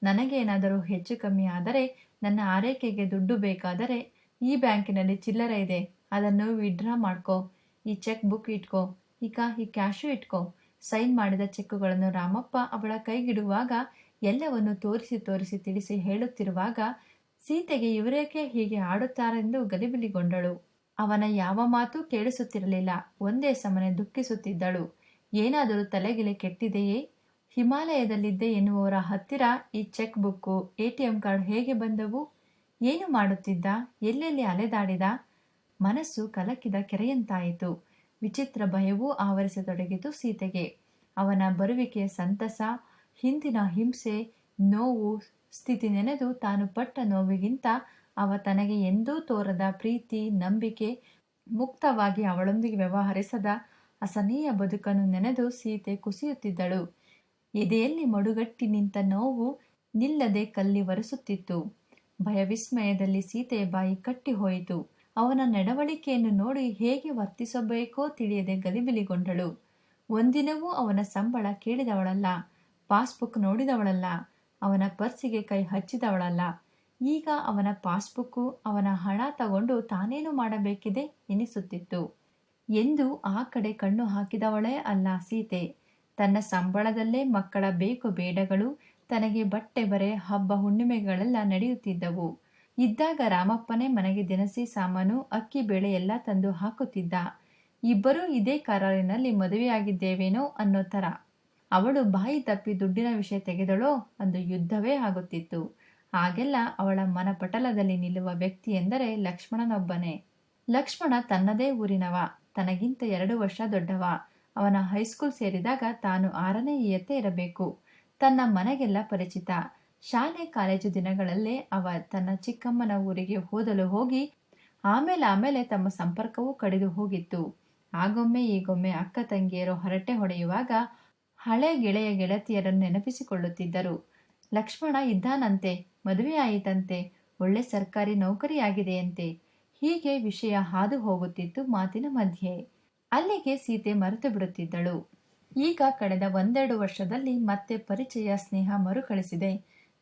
ನನಗೇನಾದರೂ ಹೆಚ್ಚು ಕಮ್ಮಿ ಆದರೆ, ನನ್ನ ಆರೈಕೆಗೆ ದುಡ್ಡು ಬೇಕಾದರೆ ಈ ಬ್ಯಾಂಕಿನಲ್ಲಿ ಚಿಲ್ಲರೆ ಇದೆ. ಅದನ್ನು ವಿಡ್ರಾ ಮಾಡ್ಕೋ. ಈ ಚೆಕ್ ಬುಕ್ ಇಟ್ಕೋ. ಈಗ ಈ ಕ್ಯಾಶು ಇಟ್ಕೋ. ಸೈನ್ ಮಾಡಿದ ಚೆಕ್ಕುಗಳನ್ನು ರಾಮಪ್ಪ ಅವಳ ಕೈಗಿಡುವಾಗ ಎಲ್ಲವನ್ನು ತೋರಿಸಿ ತೋರಿಸಿ ತಿಳಿಸಿ ಹೇಳುತ್ತಿರುವಾಗ ಸೀತೆಗೆ ಇವರೇಕೆ ಹೀಗೆ ಆಡುತ್ತಾರೆಂದು ಗಲಿಬಿಲಿಗೊಂಡಳು. ಅವನ ಯಾವ ಮಾತು ಕೇಳಿಸುತ್ತಿರಲಿಲ್ಲ. ಒಂದೇ ಸಮನೆ ದುಃಖಿಸುತ್ತಿದ್ದಳು. ಏನಾದರೂ ತಲೆಗಿಲೆ ಕೆಟ್ಟಿದೆಯೇ? ಹಿಮಾಲಯದಲ್ಲಿದ್ದೆ ಎನ್ನುವವರ ಹತ್ತಿರ ಈ ಚೆಕ್ ಬುಕ್ಕು, ಎ ಕಾರ್ಡ್ ಹೇಗೆ ಬಂದವು? ಏನು ಮಾಡುತ್ತಿದ್ದ? ಎಲ್ಲೆಲ್ಲಿ ಅಲೆದಾಡಿದ? ಮನಸ್ಸು ಕಲಕಿದ ಕೆರೆಯಂತಾಯಿತು. ವಿಚಿತ್ರ ಭಯವೂ ಆವರಿಸತೊಡಗಿತು ಸೀತೆಗೆ. ಅವನ ಬರುವಿಕೆಯ ಸಂತಸ, ಹಿಂದಿನ ಹಿಂಸೆ, ನೋವು ಸ್ಥಿತಿ ನೆನೆದು ತಾನು ಪಟ್ಟ ನೋವಿಗಿಂತ ಅವ ತನಗೆ ಎಂದೂ ತೋರದ ಪ್ರೀತಿ, ನಂಬಿಕೆ ಮುಕ್ತವಾಗಿ ಅವಳೊಂದಿಗೆ ವ್ಯವಹರಿಸದ ಅಸನೀಯ ಬದುಕನ್ನು ನೆನೆದು ಸೀತೆ ಕುಸಿಯುತ್ತಿದ್ದಳು. ಎದೆಯಲ್ಲಿ ಮಡುಗಟ್ಟಿ ನಿಂತ ನೋವು ನಿಲ್ಲದೆ ಕಲ್ಲಿ ಒರೆಸುತ್ತಿತ್ತು. ಭಯವಿಸ್ಮಯದಲ್ಲಿ ಸೀತೆಯ ಬಾಯಿ ಕಟ್ಟಿಹೋಯಿತು ಅವನ ನಡವಳಿಕೆಯನ್ನು ನೋಡಿ ಹೇಗೆ ವರ್ತಿಸಬೇಕೋ ತಿಳಿಯದೆ ಗಲಿಬಿಲಿಗೊಂಡಳು. ಒಂದಿನವೂ ಅವನ ಸಂಬಳ ಕೇಳಿದವಳಲ್ಲ, ಪಾಸ್ಬುಕ್ ನೋಡಿದವಳಲ್ಲ ಅವನ ಪರ್ಸಿಗೆ ಕೈ ಹಚ್ಚಿದವಳಲ್ಲ. ಈಗ ಅವನ ಪಾಸ್ಬುಕ್ಕು ಅವನ ಹಣ ತಗೊಂಡು ತಾನೇನು ಮಾಡಬೇಕಿದೆ ಎನಿಸುತ್ತಿತ್ತು. ಎಂದು ಆ ಕಡೆ ಕಣ್ಣು ಹಾಕಿದವಳೇ ಅಲ್ಲ ಸೀತೆ. ತನ್ನ ಸಂಬಳದಲ್ಲೇ ಮಕ್ಕಳ ಬೇಕು ಬೇಡಗಳು, ತನಗೆ ಬಟ್ಟೆ ಬರೆ, ಹಬ್ಬ ಹುಣ್ಣಿಮೆಗಳೆಲ್ಲ ನಡೆಯುತ್ತಿದ್ದವು. ಇದ್ದಾಗ ರಾಮಪ್ಪನೇ ಮನೆಗೆ ದಿನಸಿ ಸಾಮಾನು, ಅಕ್ಕಿ ಬೇಳೆ ಎಲ್ಲ ತಂದು ಹಾಕುತ್ತಿದ್ದ. ಇಬ್ಬರೂ ಇದೇ ಕಾರಿನಲ್ಲಿ ಮದುವೆಯಾಗಿದ್ದೇವೇನೋ ಅನ್ನೋ ಥರ. ಅವಳು ಬಾಯಿ ತಪ್ಪಿ ದುಡ್ಡಿನ ವಿಷಯ ತೆಗೆದಳೋ ಅದು ಯುದ್ಧವೇ ಆಗುತ್ತಿತ್ತು. ಹಾಗೆಲ್ಲ ಅವಳ ಮನಪಟಲದಲ್ಲಿ ನಿಲ್ಲುವ ವ್ಯಕ್ತಿ ಎಂದರೆ ಲಕ್ಷ್ಮಣನೊಬ್ಬನೇ. ಲಕ್ಷ್ಮಣ ತನ್ನದೇ ಊರಿನವ, ತನಗಿಂತ ಎರಡು ವರ್ಷ ದೊಡ್ಡವ. ಅವನ ಹೈಸ್ಕೂಲ್ ಸೇರಿದಾಗ ತಾನು ಆರನೇ ಇಯತ್ತೆ ಇರಬೇಕು. ತನ್ನ ಮನೆಗೆಲ್ಲ ಪರಿಚಿತ. ಶಾಲೆ ಕಾಲೇಜು ದಿನಗಳಲ್ಲೇ ಅವ ತನ್ನ ಚಿಕ್ಕಮ್ಮನ ಊರಿಗೆ ಓದಲು ಹೋಗಿ ಆಮೇಲೆ ಆಮೇಲೆ ತಮ್ಮ ಸಂಪರ್ಕವೂ ಕಡಿದು ಹೋಗಿತ್ತು. ಆಗೊಮ್ಮೆ ಈಗೊಮ್ಮೆ ಅಕ್ಕ ತಂಗಿಯರು ಹರಟೆ ಹೊಡೆಯುವಾಗ ಹಳೆ ಗೆಳೆಯ ಗೆಳತಿಯರನ್ನು ನೆನಪಿಸಿಕೊಳ್ಳುತ್ತಿದ್ದರು. ಲಕ್ಷ್ಮಣ ಇದ್ದಾನಂತೆ ಮದುವೆಯಾಯಿತಂತೆ ಒಳ್ಳೆ ಸರ್ಕಾರಿ ನೌಕರಿಯಾಗಿದೆಯಂತೆ. ಹೀಗೆ ವಿಷಯ ಹಾದು ಹೋಗುತ್ತಿತ್ತು ಮಾತಿನ ಮಧ್ಯೆ. ಅಲ್ಲಿಗೆ ಸೀತೆ ಮರೆತು ಬಿಡುತ್ತಿದ್ದಳು. ಈಗ ಕಳೆದ ಒಂದೆರಡು ವರ್ಷದಲ್ಲಿ ಮತ್ತೆ ಪರಿಚಯ ಸ್ನೇಹ ಮರುಕಳಿಸಿದೆ.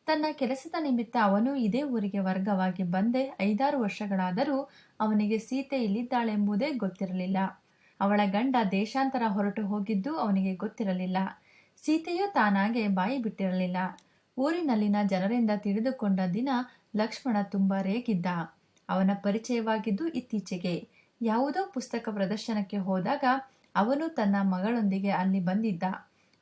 ತನ್ನ ಕೆಲಸದ ನಿಮಿತ್ತ ಅವನು ಇದೇ ಊರಿಗೆ ವರ್ಗವಾಗಿ ಬಂದೆ ಐದಾರು ವರ್ಷಗಳಾದರೂ ಅವನಿಗೆ ಸೀತೆ ಇಲ್ಲಿದ್ದಾಳೆಂಬುದೇ ಗೊತ್ತಿರಲಿಲ್ಲ. ಅವಳ ಗಂಡ ದೇಶಾಂತರ ಹೊರಟು ಹೋಗಿದ್ದು ಅವನಿಗೆ ಗೊತ್ತಿರಲಿಲ್ಲ. ಸೀತೆಯು ತಾನಾಗೆ ಬಾಯಿ ಬಿಟ್ಟಿರಲಿಲ್ಲ. ಊರಿನಲ್ಲಿನ ಜನರಿಂದ ತಿಳಿದುಕೊಂಡ ದಿನ ಲಕ್ಷ್ಮಣ ತುಂಬ ರೇಗಿದ್ದ. ಅವನ ಪರಿಚಯವಾಗಿದ್ದು ಇತ್ತೀಚೆಗೆ. ಯಾವುದೋ ಪುಸ್ತಕ ಪ್ರದರ್ಶನಕ್ಕೆ ಹೋದಾಗ ಅವನು ತನ್ನ ಮಗಳೊಂದಿಗೆ ಅಲ್ಲಿ ಬಂದಿದ್ದ.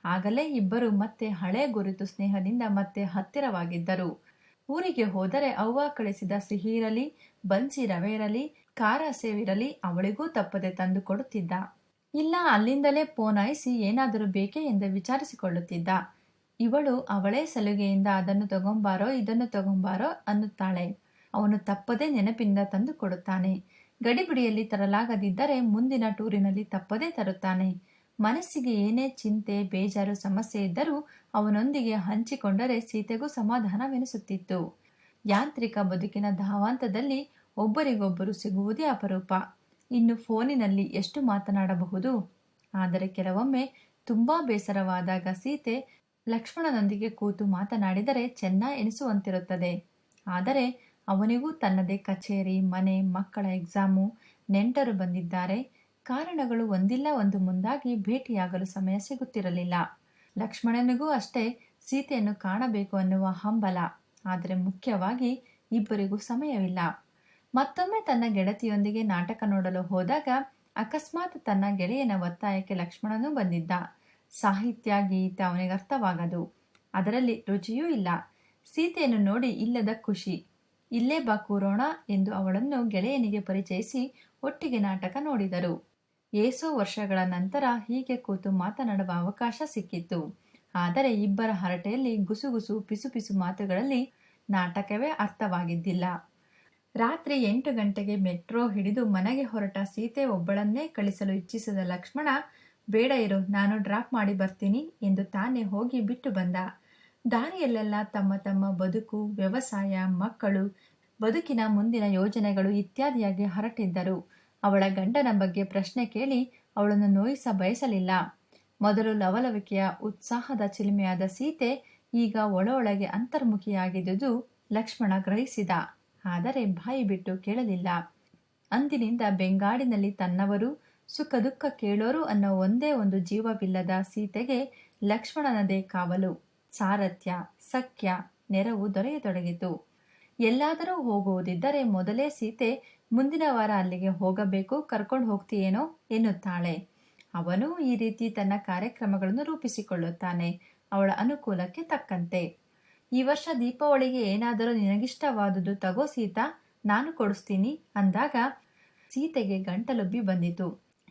ಆಗಲೇ ಇಬ್ಬರು ಮತ್ತೆ ಹಳೆ ಗುರುತು ಸ್ನೇಹದಿಂದ ಮತ್ತೆ ಹತ್ತಿರವಾಗಿದ್ದರು. ಊರಿಗೆ ಹೋದರೆ ಅವ್ವ ಕಳಿಸಿದ ಸಿಹಿ ಇರಲಿ, ಬನ್ಸಿ ರವೆ ಇರಲಿ ಖಾರ ಸೇವಿರಲಿ ಅವಳಿಗೂ ತಪ್ಪದೆ ತಂದು ಕೊಡುತ್ತಿದ್ದ. ಇಲ್ಲ, ಅಲ್ಲಿಂದಲೇ ಪೋನಾಯಿಸಿ ಏನಾದರೂ ಬೇಕೇ ಎಂದು ವಿಚಾರಿಸಿಕೊಳ್ಳುತ್ತಿದ್ದ. ಇವಳು ಅವಳೇ ಸಲುಗೆಯಿಂದ ಅದನ್ನು ತಗೊಂಬಾರೋ, ಇದನ್ನು ತಗೊಂಬಾರೋ ಅನ್ನುತ್ತಾಳೆ. ಅವನು ತಪ್ಪದೇ ನೆನಪಿಂದ ತಂದು ಕೊಡುತ್ತಾನೆ. ಗಡಿಬಿಡಿಯಲ್ಲಿ ತರಲಾಗದಿದ್ದರೆ ಮುಂದಿನ ಟೂರಿನಲ್ಲಿ ತಪ್ಪದೇ ತರುತ್ತಾನೆ. ಮನಸ್ಸಿಗೆ ಏನೇ ಚಿಂತೆ, ಬೇಜಾರು, ಸಮಸ್ಯೆ ಇದ್ದರೂ ಅವನೊಂದಿಗೆ ಹಂಚಿಕೊಂಡರೆ ಸೀತೆಗೂ ಸಮಾಧಾನವೆನಿಸುತ್ತಿತ್ತು. ಯಾಂತ್ರಿಕ ಬದುಕಿನ ಧಾವಾಂತದಲ್ಲಿ ಒಬ್ಬರಿಗೊಬ್ಬರು ಸಿಗುವುದೇ ಅಪರೂಪ. ಇನ್ನು ಫೋನಿನಲ್ಲಿ ಎಷ್ಟು ಮಾತನಾಡಬಹುದು? ಆದರೆ ಕೆಲವೊಮ್ಮೆ ತುಂಬಾ ಬೇಸರವಾದಾಗ ಸೀತೆ ಲಕ್ಷ್ಮಣನೊಂದಿಗೆ ಕೂತು ಮಾತನಾಡಿದರೆ ಚೆನ್ನ ಎನಿಸುವಂತಿರುತ್ತದೆ. ಆದರೆ ಅವನಿಗೂ ತನ್ನದೇ ಕಚೇರಿ, ಮನೆ, ಮಕ್ಕಳ ಎಕ್ಸಾಮು, ನೆಂಟರು ಬಂದಿದ್ದಾರೆ. ಕಾರಣಗಳು ಒಂದಿಲ್ಲ ಒಂದು ಮುಂದಾಗಿ ಭೇಟಿಯಾಗಲು ಸಮಯ ಸಿಗುತ್ತಿರಲಿಲ್ಲ. ಲಕ್ಷ್ಮಣನಿಗೂ ಅಷ್ಟೇ ಸೀತೆಯನ್ನು ಕಾಣಬೇಕು ಅನ್ನುವ ಹಂಬಲ. ಆದರೆ ಮುಖ್ಯವಾಗಿ ಇಬ್ಬರಿಗೂ ಸಮಯವಿಲ್ಲ. ಮತ್ತೊಮ್ಮೆ ತನ್ನ ಗೆಳತಿಯೊಂದಿಗೆ ನಾಟಕ ನೋಡಲು ಹೋದಾಗ ಅಕಸ್ಮಾತ್ ತನ್ನ ಗೆಳೆಯನ ಒತ್ತಾಯಕ್ಕೆ ಲಕ್ಷ್ಮಣನೂ ಬಂದಿದ್ದ. ಸಾಹಿತ್ಯ, ಗೀತ ಅವನಿಗೆ ಅರ್ಥವಾಗದು. ಅದರಲ್ಲಿ ರುಚಿಯೂ ಇಲ್ಲ. ಸೀತೆಯನ್ನು ನೋಡಿ ಇಲ್ಲದ ಖುಷಿ. ಇಲ್ಲೇ ಬಾ ಕೂರೋಣ ಎಂದು ಅವಳನ್ನು ಗೆಳೆಯನಿಗೆ ಪರಿಚಯಿಸಿ ಒಟ್ಟಿಗೆ ನಾಟಕ ನೋಡಿದರು. ಏಸೋ ವರ್ಷಗಳ ನಂತರ ಹೀಗೆ ಕೂತು ಮಾತನಾಡುವ ಅವಕಾಶ ಸಿಕ್ಕಿತ್ತು. ಆದರೆ ಇಬ್ಬರ ಹರಟೆಯಲ್ಲಿ ಗುಸುಗುಸು ಪಿಸುಪಿಸು ಮಾತುಗಳಲ್ಲಿ ನಾಟಕವೇ ಅರ್ಥವಾಗಿದ್ದಿಲ್ಲ. ರಾತ್ರಿ ಎಂಟು ಗಂಟೆಗೆ ಮೆಟ್ರೋ ಹಿಡಿದು ಮನೆಗೆ ಹೊರಟ ಸೀತೆ ಒಬ್ಬಳನ್ನೇ ಕಳಿಸಲು ಇಚ್ಛಿಸಿದ ಲಕ್ಷ್ಮಣ, ಬೇಡ ಇರು, ನಾನು ಡ್ರಾಪ್ ಮಾಡಿ ಬರ್ತೀನಿ ಎಂದು ತಾನೇ ಹೋಗಿ ಬಿಟ್ಟು ಬಂದ. ದಾರಿಯಲ್ಲೆಲ್ಲ ತಮ್ಮ ತಮ್ಮ ಬದುಕು, ವ್ಯವಸಾಯ, ಮಕ್ಕಳು, ಬದುಕಿನ ಮುಂದಿನ ಯೋಜನೆಗಳು ಇತ್ಯಾದಿಯಾಗಿ ಹೊರಟಿದ್ದರು. ಅವಳ ಗಂಡನ ಬಗ್ಗೆ ಪ್ರಶ್ನೆ ಕೇಳಿ ಅವಳನ್ನು ನೋಯಿಸ ಬಯಸಲಿಲ್ಲ. ಮೊದಲು ಲವಲವಿಕೆಯ ಉತ್ಸಾಹದ ಚಿಲುಮೆಯಾದ ಸೀತೆ ಈಗ ಒಳ ಒಳಗೆ ಅಂತರ್ಮುಖಿಯಾಗಿದ್ದುದು ಲಕ್ಷ್ಮಣ ಗ್ರಹಿಸಿದ. ಆದರೆ ಬಾಯಿ ಬಿಟ್ಟು ಕೇಳಲಿಲ್ಲ. ಅಂದಿನಿಂದ ಬೆಂಗಾಡಿನಲ್ಲಿ ತನ್ನವರು, ಸುಖ ದುಃಖ ಕೇಳೋರು ಅನ್ನೋ ಒಂದೇ ಒಂದು ಜೀವವಿಲ್ಲದ ಸೀತೆಗೆ ಲಕ್ಷ್ಮಣನದೇ ಕಾವಲು. ಸಾರಥ್ಯ, ಸಖ್ಯ, ನೆರವು ದೊರೆಯತೊಡಗಿತು. ಎಲ್ಲಾದರೂ ಹೋಗುವುದಿದ್ದರೆ ಮೊದಲೇ ಸೀತೆ, ಮುಂದಿನ ವಾರ ಅಲ್ಲಿಗೆ ಹೋಗಬೇಕು, ಕರ್ಕೊಂಡು ಹೋಗ್ತೀಯೇನೋ ಎನ್ನುತ್ತಾಳೆ. ಅವನು ಈ ರೀತಿ ತನ್ನ ಕಾರ್ಯಕ್ರಮಗಳನ್ನು ರೂಪಿಸಿಕೊಳ್ಳುತ್ತಾನೆ. ಅವಳ ಅನುಕೂಲಕ್ಕೆ ತಕ್ಕಂತೆ. ಈ ವರ್ಷ ದೀಪಾವಳಿಗೆ ಏನಾದರೂ ನಿನಗಿಷ್ಟವಾದುದು ತಗೋ ಸೀತಾ, ನಾನು ಕೊಡಿಸ್ತೀನಿ ಅಂದಾಗ ಸೀತೆಗೆ ಗಂಟಲುಬ್ಬಿ ಬಂದಿತು.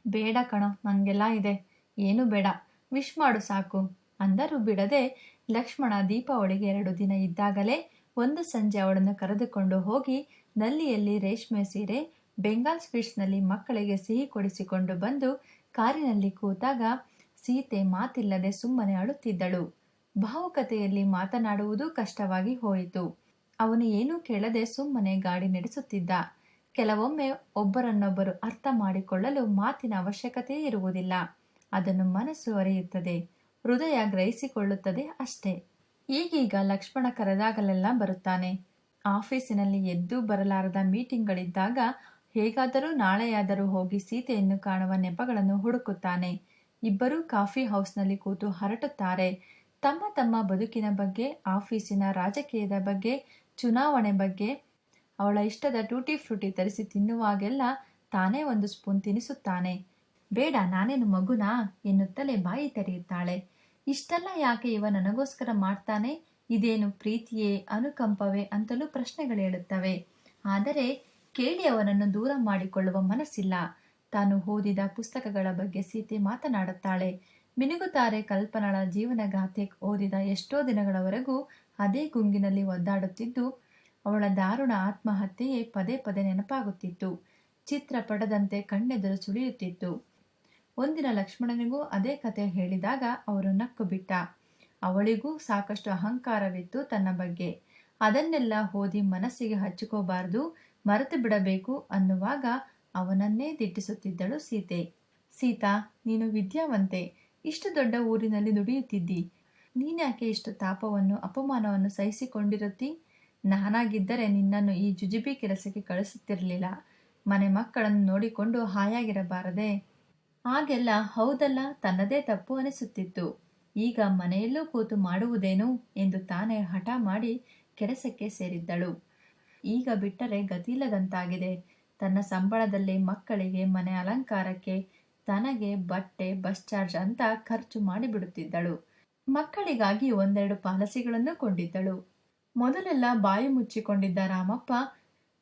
ಬೇಡ ಕಣೋ ನನಗೆಲ್ಲ ಇದೆ. ಏನು ಬೇಡ. ವಿಶ್ ಮಾಡು ಸಾಕು ಅಂದರೂ ಬಿಡದೆ ಲಕ್ಷ್ಮಣ ದೀಪಾವಳಿಗೆ ಎರಡು ದಿನ ಇದ್ದಾಗಲೇ ಒಂದು ಸಂಜೆ ಅವಳನ್ನು ಕರೆದುಕೊಂಡು ಹೋಗಿ ನಲ್ಲಿಯಲ್ಲಿ ರೇಷ್ಮೆ ಸೀರೆ, ಬೆಂಗಾಲ್ ಸ್ವೀಟ್ಸ್ನಲ್ಲಿ ಮಕ್ಕಳಿಗೆ ಸಿಹಿ ಕೊಡಿಸಿಕೊಂಡು ಬಂದು ಕಾರಿನಲ್ಲಿ ಕೂತಾಗ ಸೀತೆ ಮಾತಿಲ್ಲದೆ ಸುಮ್ಮನೆ ಅಳುತ್ತಿದ್ದಳು. ಭಾವುಕತೆಯಲ್ಲಿ ಮಾತನಾಡುವುದು ಕಷ್ಟವಾಗಿ ಹೋಯಿತು. ಅವನು ಏನೂ ಕೇಳದೆ ಸುಮ್ಮನೆ ಗಾಡಿ ನಡೆಸುತ್ತಿದ್ದ. ಕೆಲವೊಮ್ಮೆ ಒಬ್ಬರನ್ನೊಬ್ಬರು ಅರ್ಥ ಮಾಡಿಕೊಳ್ಳಲು ಮಾತಿನ ಅವಶ್ಯಕತೆ ಇರುವುದಿಲ್ಲ. ಅದನ್ನು ಮನಸ್ಸು ಅರಿಯುತ್ತದೆ, ಹೃದಯ ಗ್ರಹಿಸಿಕೊಳ್ಳುತ್ತದೆ ಅಷ್ಟೇ. ಈಗೀಗ ಲಕ್ಷ್ಮಣ ಕರೆದಾಗಲೆಲ್ಲ ಬರುತ್ತಾನೆ. ಆಫೀಸಿನಲ್ಲಿ ಎದ್ದು ಬರಲಾರದ ಮೀಟಿಂಗ್ಗಳಿದ್ದಾಗ ಹೇಗಾದರೂ ನಾಳೆಯಾದರೂ ಹೋಗಿ ಸೀತೆಯನ್ನು ಕಾಣುವ ನೆಪಗಳನ್ನು ಹುಡುಕುತ್ತಾನೆ. ಇಬ್ಬರೂ ಕಾಫಿ ಹೌಸ್ನಲ್ಲಿ ಕೂತು ಹರಟುತ್ತಾರೆ. ತಮ್ಮ ತಮ್ಮ ಬದುಕಿನ ಬಗ್ಗೆ, ಆಫೀಸಿನ ರಾಜಕೀಯದ ಬಗ್ಗೆ, ಚುನಾವಣೆ ಬಗ್ಗೆ, ಅವಳ ಇಷ್ಟದ ಟೂಟಿ ಫ್ರೂಟಿ ತರಿಸಿ ತಿನ್ನುವಾಗೆಲ್ಲ ತಾನೇ ಒಂದು ಸ್ಪೂನ್ ತಿನ್ನಿಸುತ್ತಾನೆ ಬೇಡ ನಾನೇನು ಮಗುನಾ? ಎನ್ನುತ್ತಲೇ ಬಾಯಿ ತೆರೆಯುತ್ತಾಳೆ. ಇಷ್ಟೆಲ್ಲ ಯಾಕೆ ಇವ ನನಗೋಸ್ಕರ ಮಾಡ್ತಾನೆ? ಇದೇನು ಪ್ರೀತಿಯೇ, ಅನುಕಂಪವೇ ಅಂತಲೂ ಪ್ರಶ್ನೆಗಳೇಳುತ್ತವೆ ಆದರೆ ಕೇಳಿ ಅವನನ್ನು ದೂರ ಮಾಡಿಕೊಳ್ಳುವ ಮನಸ್ಸಿಲ್ಲ. ತಾನು ಓದಿದ ಪುಸ್ತಕಗಳ ಬಗ್ಗೆ ಸೀತೆ ಮಾತನಾಡುತ್ತಾಳೆ. ಮಿನುಗುತ್ತಾರೆ ಕಲ್ಪನಳ ಜೀವನಗಾಥೆ ಓದಿದ ಎಷ್ಟೋ ದಿನಗಳವರೆಗೂ ಅದೇ ಗುಂಗಿನಲ್ಲಿ ಒದ್ದಾಡುತ್ತಿದ್ದು, ಅವಳ ದಾರುಣ ಆತ್ಮಹತ್ಯೆಯೇ ಪದೇ ಪದೇ ನೆನಪಾಗುತ್ತಿತ್ತು. ಚಿತ್ರ ಚಿತ್ರಪಟದಂತೆ ಕಣ್ಣೆದುರು ಸುಳಿಯುತ್ತಿತ್ತು. ಒಂದಿನ ಲಕ್ಷ್ಮಣನಿಗೂ ಅದೇ ಕತೆ ಹೇಳಿದಾಗ ಅವರು ನಕ್ಕು ಬಿಟ್ಟ. ಅವಳಿಗೂ ಸಾಕಷ್ಟು ಅಹಂಕಾರವಿತ್ತು ತನ್ನ ಬಗ್ಗೆ. ಅದನ್ನೆಲ್ಲ ಓದಿ ಮನಸ್ಸಿಗೆ ಹಚ್ಚಿಕೋಬಾರದು, ಮರೆತು ಬಿಡಬೇಕು ಅನ್ನುವಾಗ ಅವನನ್ನೇ ದಿಟ್ಟಿಸುತ್ತಿದ್ದಳು ಸೀತೆ. ಸೀತಾ, ನೀನು ವಿದ್ಯಾವಂತೆ. ಇಷ್ಟು ದೊಡ್ಡ ಊರಿನಲ್ಲಿ ದುಡಿಯುತ್ತಿದ್ದಿ? ನೀನ್ಯಾಕೆ ಇಷ್ಟು ತಾಪವನ್ನು, ಅಪಮಾನವನ್ನು ಸಹಿಸಿಕೊಂಡಿರುತ್ತಿ? ನಾನಾಗಿದ್ದರೆ ನಿನ್ನನ್ನು ಈ ಜುಜುಬಿ ಕೆಲಸಕ್ಕೆ ಕಳಿಸುತ್ತಿರಲಿಲ್ಲ. ಮನೆ ಮಕ್ಕಳನ್ನು ನೋಡಿಕೊಂಡು ಹಾಯಾಗಿರಬಾರದೆ. ಆಗೆಲ್ಲ ಹೌದಲ್ಲ, ತನ್ನದೇ ತಪ್ಪು ಅನಿಸುತ್ತಿತ್ತು. ಈಗ ಮನೆಯಲ್ಲೂ ಕೂತು ಮಾಡುವುದೇನು ಎಂದು ತಾನೇ ಹಠ ಮಾಡಿ ಕೆಲಸಕ್ಕೆ ಸೇರಿದ್ದಳು. ಈಗ ಬಿಟ್ಟರೆ ಗತಿಯಿಲ್ಲದಂತಾಗಿದೆ. ತನ್ನ ಸಂಬಳದಲ್ಲಿ ಮಕ್ಕಳಿಗೆ ಮನೆ ಅಲಂಕಾರಕ್ಕೆ ತನಗೆ ಬಟ್ಟೆ, ಬಸ್ ಚಾರ್ಜ್ ಅಂತ ಖರ್ಚು ಮಾಡಿಬಿಡುತ್ತಿದ್ದಳು. ಮಕ್ಕಳಿಗಾಗಿ ಒಂದೆರಡು ಪಾಲಸಿಗಳನ್ನು ಕೊಂಡಿದ್ದಳು. ಮೊದಲೆಲ್ಲ ಬಾಯಿ ಮುಚ್ಚಿಕೊಂಡಿದ್ದ ರಾಮಪ್ಪ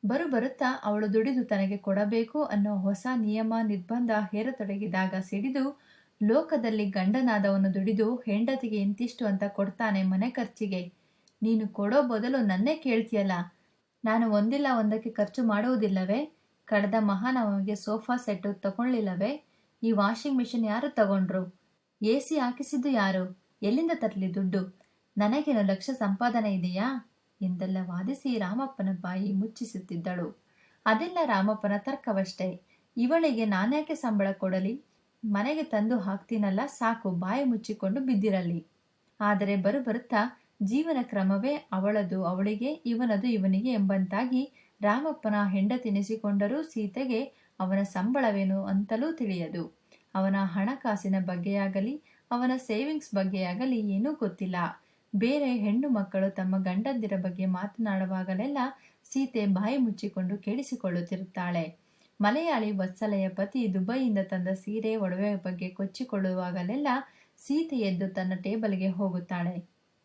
ಬರುಬರುತ್ತಾ ಅವಳು ದುಡಿದು ತನಗೆ ಕೊಡಬೇಕು ಅನ್ನೋ ಹೊಸ ನಿಯಮ, ನಿರ್ಬಂಧ ಹೇರತೊಡಗಿದಾಗ ಸಿಡಿದು, ಲೋಕದಲ್ಲಿ ಗಂಡನಾದವನು ದುಡಿದು ಹೆಂಡತಿಗೆ ಇಂತಿಷ್ಟು ಅಂತ ಕೊಡ್ತಾನೆ ಮನೆ ಖರ್ಚಿಗೆ. ನೀನು ಕೊಡೋ ಬದಲು ನನ್ನೇ ಕೇಳ್ತೀಯಲ್ಲ? ನಾನು ಒಂದಿಲ್ಲ ಒಂದಕ್ಕೆ ಖರ್ಚು ಮಾಡುವುದಿಲ್ಲವೇ ಕಳೆದ ಮಹಾನವಮಿಗೆ ಸೋಫಾ ಸೆಟ್ಟು ತಗೊಳ್ಳಿಲ್ಲವೇ? ಈ ವಾಷಿಂಗ್ ಮಿಷಿನ್ ಯಾರು ತಗೊಂಡ್ರು? ಎ ಸಿ ಹಾಕಿಸಿದ್ದು ಯಾರು? ಎಲ್ಲಿಂದ ತರಲಿ ದುಡ್ಡು? ನನಗೇನು ಲಕ್ಷ ಸಂಪಾದನೆ ಇದೆಯಾ? ಎಂದೆಲ್ಲ ವಾದಿಸಿ ರಾಮಪ್ಪನ ಬಾಯಿ ಮುಚ್ಚಿಸುತ್ತಿದ್ದಳು. ಅದೆಲ್ಲ ರಾಮಪ್ಪನ ತರ್ಕವಷ್ಟೇ. ಇವಳಿಗೆ ನಾನ್ಯಾಕೆ ಸಂಬಳ ಕೊಡಲಿ? ಮನೆಗೆ ತಂದು ಹಾಕ್ತೀನಲ್ಲ, ಸಾಕು, ಬಾಯಿ ಮುಚ್ಚಿಕೊಂಡು ಬಿದ್ದಿರಲಿ. ಆದರೆ ಬರುಬರುತ್ತಾ ಜೀವನ ಕ್ರಮವೇ ಅವಳದು, ಅವಳಿಗೆ, ಇವನದು, ಇವನಿಗೆ ಎಂಬಂತಾಗಿ ರಾಮಪ್ಪನ ಹೆಂಡತಿನಿಸಿಕೊಂಡರೂ ಸೀತೆಗೆ ಅವನ ಸಂಬಳವೇನು ಅಂತಲೂ ತಿಳಿಯದು. ಅವನ ಹಣಕಾಸಿನ ಬಗ್ಗೆಯಾಗಲಿ, ಅವನ ಸೇವಿಂಗ್ಸ್ ಬಗ್ಗೆಯಾಗಲಿ ಏನೂ ಗೊತ್ತಿಲ್ಲ. ಬೇರೆ ಹೆಣ್ಣು ಮಕ್ಕಳು ತಮ್ಮ ಗಂಡಂದಿರ ಬಗ್ಗೆ ಮಾತನಾಡುವಾಗಲೆಲ್ಲ ಸೀತೆ ಬಾಯಿ ಮುಚ್ಚಿಕೊಂಡು ಕೇಳಿಸಿಕೊಳ್ಳುತ್ತಿರುತ್ತಾಳೆ. ಮಲಯಾಳಿ ವತ್ಸಲೆಯ ಪತಿ ದುಬೈಯಿಂದ ತಂದ ಸೀರೆ ಒಡವೆ ಬಗ್ಗೆ ಕೊಚ್ಚಿಕೊಳ್ಳುವಾಗಲೆಲ್ಲ ಸೀತೆ ಎದ್ದು ತನ್ನ ಟೇಬಲ್ಗೆ ಹೋಗುತ್ತಾಳೆ.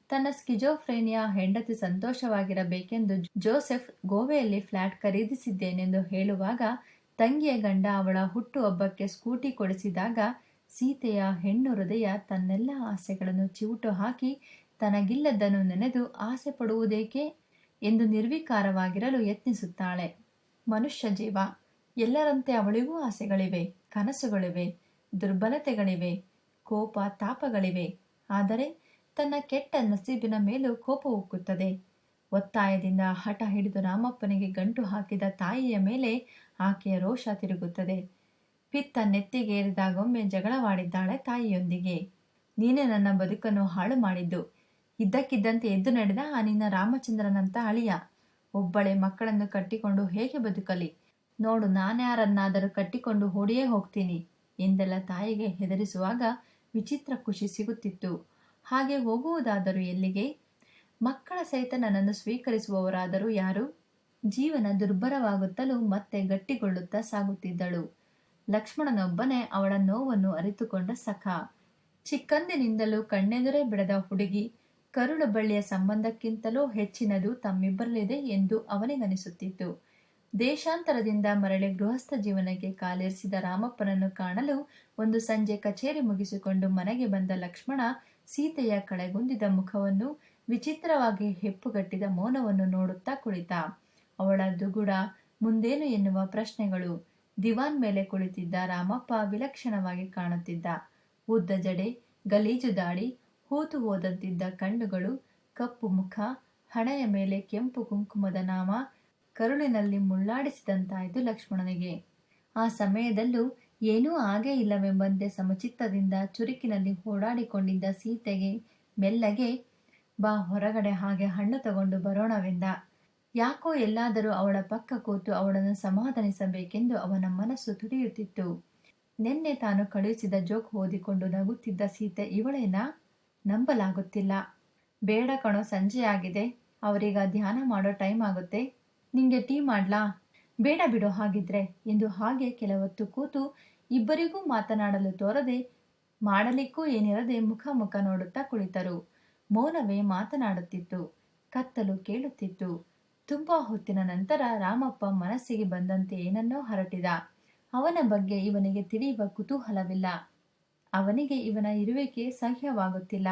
ತನ್ನ ಸ್ಕಿಜೋಫ್ರೇನಿಯಾ ಹೆಂಡತಿ ಸಂತೋಷವಾಗಿರಬೇಕೆಂದು ಜೋಸೆಫ್ ಗೋವೆಯಲ್ಲಿ ಫ್ಲಾಟ್ ಖರೀದಿಸಿದ್ದೇನೆಂದು ಹೇಳುವಾಗ ತಂಗಿಯ ಗಂಡ ಅವಳ ಹುಟ್ಟುಹಬ್ಬಕ್ಕೆ ಸ್ಕೂಟಿ ಕೊಡಿಸಿದಾಗ ಸೀತೆಯ ಹೆಣ್ಣು ಹೃದಯ ತನ್ನೆಲ್ಲ ಆಸೆಗಳನ್ನು ಚಿವುಟು ಹಾಕಿ ತನಗಿಲ್ಲದನ್ನು ನೆನೆದು ಆಸೆ ಪಡುವುದೇಕೆ ಎಂದು ನಿರ್ವಿಕಾರವಾಗಿರಲು ಯತ್ನಿಸುತ್ತಾಳೆ. ಮನುಷ್ಯ ಜೀವ, ಎಲ್ಲರಂತೆ ಅವಳಿಗೂ ಆಸೆಗಳಿವೆ, ಕನಸುಗಳಿವೆ, ದುರ್ಬಲತೆಗಳಿವೆ, ಕೋಪ ತಾಪಗಳಿವೆ, ಆದರೆ ತನ್ನ ಕೆಟ್ಟ ನಸೀಬಿನ ಮೇಲೂ ಕೋಪ ಉಕ್ಕುತ್ತದೆ. ಒತ್ತಾಯದಿಂದ ಹಠ ಹಿಡಿದು ರಾಮಪ್ಪನಿಗೆ ಗಂಟು ಹಾಕಿದ ತಾಯಿಯ ಮೇಲೆ ಆಕೆಯ ರೋಷ ತಿರುಗುತ್ತದೆ. ಪಿತ್ತ ನೆತ್ತಿಗೇರಿದಾಗೊಮ್ಮೆ ಜಗಳವಾಡಿದ್ದಾಳೆ ತಾಯಿಯೊಂದಿಗೆ. ನೀನೇ ನನ್ನ ಬದುಕನ್ನು ಹಾಳು ಮಾಡಿದ್ದು. ಇದ್ದಕ್ಕಿದ್ದಂತೆ ಎದ್ದು ನಡೆದ ಆ ನಿನ್ನ ರಾಮಚಂದ್ರನಂತ ಅಳಿಯ. ಒಬ್ಬಳೆ ಮಕ್ಕಳನ್ನು ಕಟ್ಟಿಕೊಂಡು ಹೇಗೆ ಬದುಕಲಿ? ನೋಡು, ನಾನ್ಯಾರನ್ನಾದರೂ ಕಟ್ಟಿಕೊಂಡು ಓಡಿಯೇ ಹೋಗ್ತೀನಿ ಎಂದೆಲ್ಲ ತಾಯಿಗೆ ಹೆದರಿಸುವಾಗ ವಿಚಿತ್ರ ಖುಷಿ ಸಿಗುತ್ತಿತ್ತು. ಹಾಗೆ ಹೋಗುವುದಾದರೂ ಎಲ್ಲಿಗೆ? ಮಕ್ಕಳ ಸಹಿತ ನನ್ನನ್ನು ಸ್ವೀಕರಿಸುವವರಾದರೂ ಯಾರು? ಜೀವನ ದುರ್ಬಲವಾಗುತ್ತಲೂ ಮತ್ತೆ ಗಟ್ಟಿಗೊಳ್ಳುತ್ತಾ ಸಾಗುತ್ತಿದ್ದಳು. ಲಕ್ಷ್ಮಣನೊಬ್ಬನೇ ಅವಳ ನೋವನ್ನು ಅರಿತುಕೊಂಡ ಸಖ. ಚಿಕ್ಕಂದಿನಿಂದಲೂ ಕಣ್ಣೆದುರೇ ಬಿಡದ ಹುಡುಗಿ ಕರುಳು ಬಳ್ಳಿಯ ಸಂಬಂಧಕ್ಕಿಂತಲೂ ಹೆಚ್ಚಿನದು ತಮ್ಮಿಬ್ಬರಲಿದೆ ಎಂದು ಅವನಿಗನಿಸುತ್ತಿತ್ತು. ದೇಶಾಂತರದಿಂದ ಮರಳಿ ಗೃಹಸ್ಥ ಜೀವನಕ್ಕೆ ಕಾಲಿರಿಸಿದ ರಾಮಪ್ಪನನ್ನು ಕಾಣಲು ಒಂದು ಸಂಜೆ ಕಚೇರಿ ಮುಗಿಸಿಕೊಂಡು ಮನೆಗೆ ಬಂದ ಲಕ್ಷ್ಮಣ ಸೀತೆಯ ಕಳೆಗುಂದಿದ ಮುಖವನ್ನು ವಿಚಿತ್ರವಾಗಿ ಹೆಪ್ಪುಗಟ್ಟಿದ ಮೌನವನ್ನು ನೋಡುತ್ತಾ ಕುಳಿತ. ಅವಳ ದುಗುಡ ಮುಂದೇನು ಎನ್ನುವ ಪ್ರಶ್ನೆಗಳು ದಿವಾನ್ ಮೇಲೆ ಕುಳಿತಿದ್ದ ರಾಮಪ್ಪ ವಿಲಕ್ಷಣವಾಗಿ ಕಾಣುತ್ತಿದ್ದ. ಉದ್ದ ಜಡೆ, ಗಲೀಜು ದಾಡಿ, ಹೂತು ಹೋದಂತಿದ್ದ ಕಣ್ಣುಗಳು, ಕಪ್ಪು ಮುಖ, ಹಣೆಯ ಮೇಲೆ ಕೆಂಪು ಕುಂಕುಮದ ನಾಮ, ಕರುಳಿನಲ್ಲಿ ಮುಳ್ಳಾಡಿಸಿದಂತಾಯಿತು ಲಕ್ಷ್ಮಣನಿಗೆ. ಆ ಸಮಯದಲ್ಲೂ ಏನೂ ಆಗೇ ಇಲ್ಲವೆಂಬಂತೆ ಸಮಚಿತ್ತದಿಂದ ಚುರುಕಿನಲ್ಲಿ ಓಡಾಡಿಕೊಂಡಿದ್ದ ಸೀತೆಗೆ, ಮೆಲ್ಲಗೆ, ಬಾ, ಹೊರಗಡೆ ಹಾಗೆ ಹಣ್ಣು ತಗೊಂಡು ಬರೋಣವೆಂದ. ಯಾಕೋ ಎಲ್ಲಾದರೂ ಅವಳ ಪಕ್ಕ ಕೂತು ಅವಳನ್ನು ಸಮಾಧಾನಿಸಬೇಕೆಂದು ಅವನ ಮನಸ್ಸು ತುಡಿಯುತ್ತಿತ್ತು. ನಿನ್ನೆ ತಾನು ಕಳುಹಿಸಿದ ಜೋಕ್ ಓದಿಕೊಂಡು ನಗುತ್ತಿದ್ದ ಸೀತೆ ಇವಳೇನಾ? ನಂಬಲಾಗುತ್ತಿಲ್ಲ. ಬೇಡ ಕಣೋ, ಸಂಜೆ ಆಗಿದೆ. ಅವರೀಗ ಧ್ಯಾನ ಮಾಡೋ ಟೈಮ್ ಆಗುತ್ತೆ. ನಿಂಗೆ ಟೀ ಮಾಡ್ಲಾ? ಬೇಡ ಬಿಡೋ ಹಾಗಿದ್ರೆ ಎಂದು ಹಾಗೆ ಕೆಲವತ್ತು ಕೂತು ಇಬ್ಬರಿಗೂ ಮಾತನಾಡಲು ತೋರದೆ ಮಾಡಲಿಕ್ಕೂ ಏನಿರದೆ ಮುಖ ಮುಖ ನೋಡುತ್ತಾ ಕುಳಿತರು. ಮೌನವೇ ಮಾತನಾಡುತ್ತಿತ್ತು. ಕತ್ತಲು ಕೇಳುತ್ತಿತ್ತು. ತುಂಬಾ ಹೊತ್ತಿನ ನಂತರ ರಾಮಪ್ಪ ಮನಸ್ಸಿಗೆ ಬಂದಂತೆ ಏನನ್ನೋ ಹರಟಿದ. ಅವನ ಬಗ್ಗೆ ಇವನಿಗೆ ತಿಳಿಯುವ ಕುತೂಹಲವಿಲ್ಲ. ಅವನಿಗೆ ಇವನ ಇರುವಿಕೆ ಸಹ್ಯವಾಗುತ್ತಿಲ್ಲ.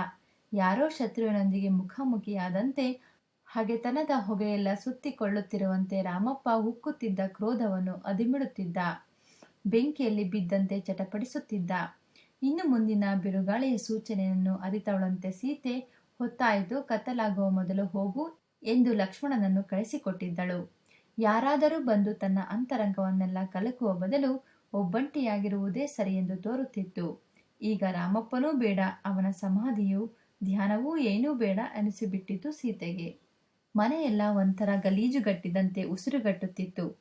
ಯಾರೋ ಶತ್ರುವಿನೊಂದಿಗೆ ಮುಖಾಮುಖಿಯಾದಂತೆ ಹಗೆತನದ ಹೊಗೆಯೆಲ್ಲ ಸುತ್ತಿಕೊಳ್ಳುತ್ತಿರುವಂತೆ ರಾಮಪ್ಪ ಉಕ್ಕುತ್ತಿದ್ದ ಕ್ರೋಧವನ್ನು ಅದಿಮಿಡುತ್ತಿದ್ದ. ಬೆಂಕಿಯಲ್ಲಿ ಬಿದ್ದಂತೆ ಚಟಪಡಿಸುತ್ತಿದ್ದ. ಇನ್ನು ಮುಂದಿನ ಬಿರುಗಾಳಿಯ ಸೂಚನೆಯನ್ನು ಅರಿತವಳಂತೆ ಸೀತೆ, ಹೊತ್ತಾಯಿತು, ಕತ್ತಲಾಗುವ ಮೊದಲು ಹೋಗು ಎಂದು ಲಕ್ಷ್ಮಣನನ್ನು ಕಳಿಸಿಕೊಟ್ಟಿದ್ದಳು. ಯಾರಾದರೂ ಬಂದು ತನ್ನ ಅಂತರಂಗವನ್ನೆಲ್ಲ ಕಲಕುವ ಬದಲು ಒಬ್ಬಂಟಿಯಾಗಿರುವುದೇ ಸರಿ ಎಂದು ತೋರುತ್ತಿತ್ತು. ಈಗ ರಾಮಪ್ಪನೂ ಬೇಡ, ಅವನ ಸಮಾಧಿಯು, ಧ್ಯಾನವೂ ಏನೂ ಬೇಡ ಅನಿಸಿಬಿಟ್ಟಿತು ಸೀತೆಗೆ. ಮನೆಯೆಲ್ಲ ಒಂಥರ ಗಲೀಜುಗಟ್ಟಿದಂತೆ ಉಸಿರುಗಟ್ಟುತ್ತಿತ್ತು.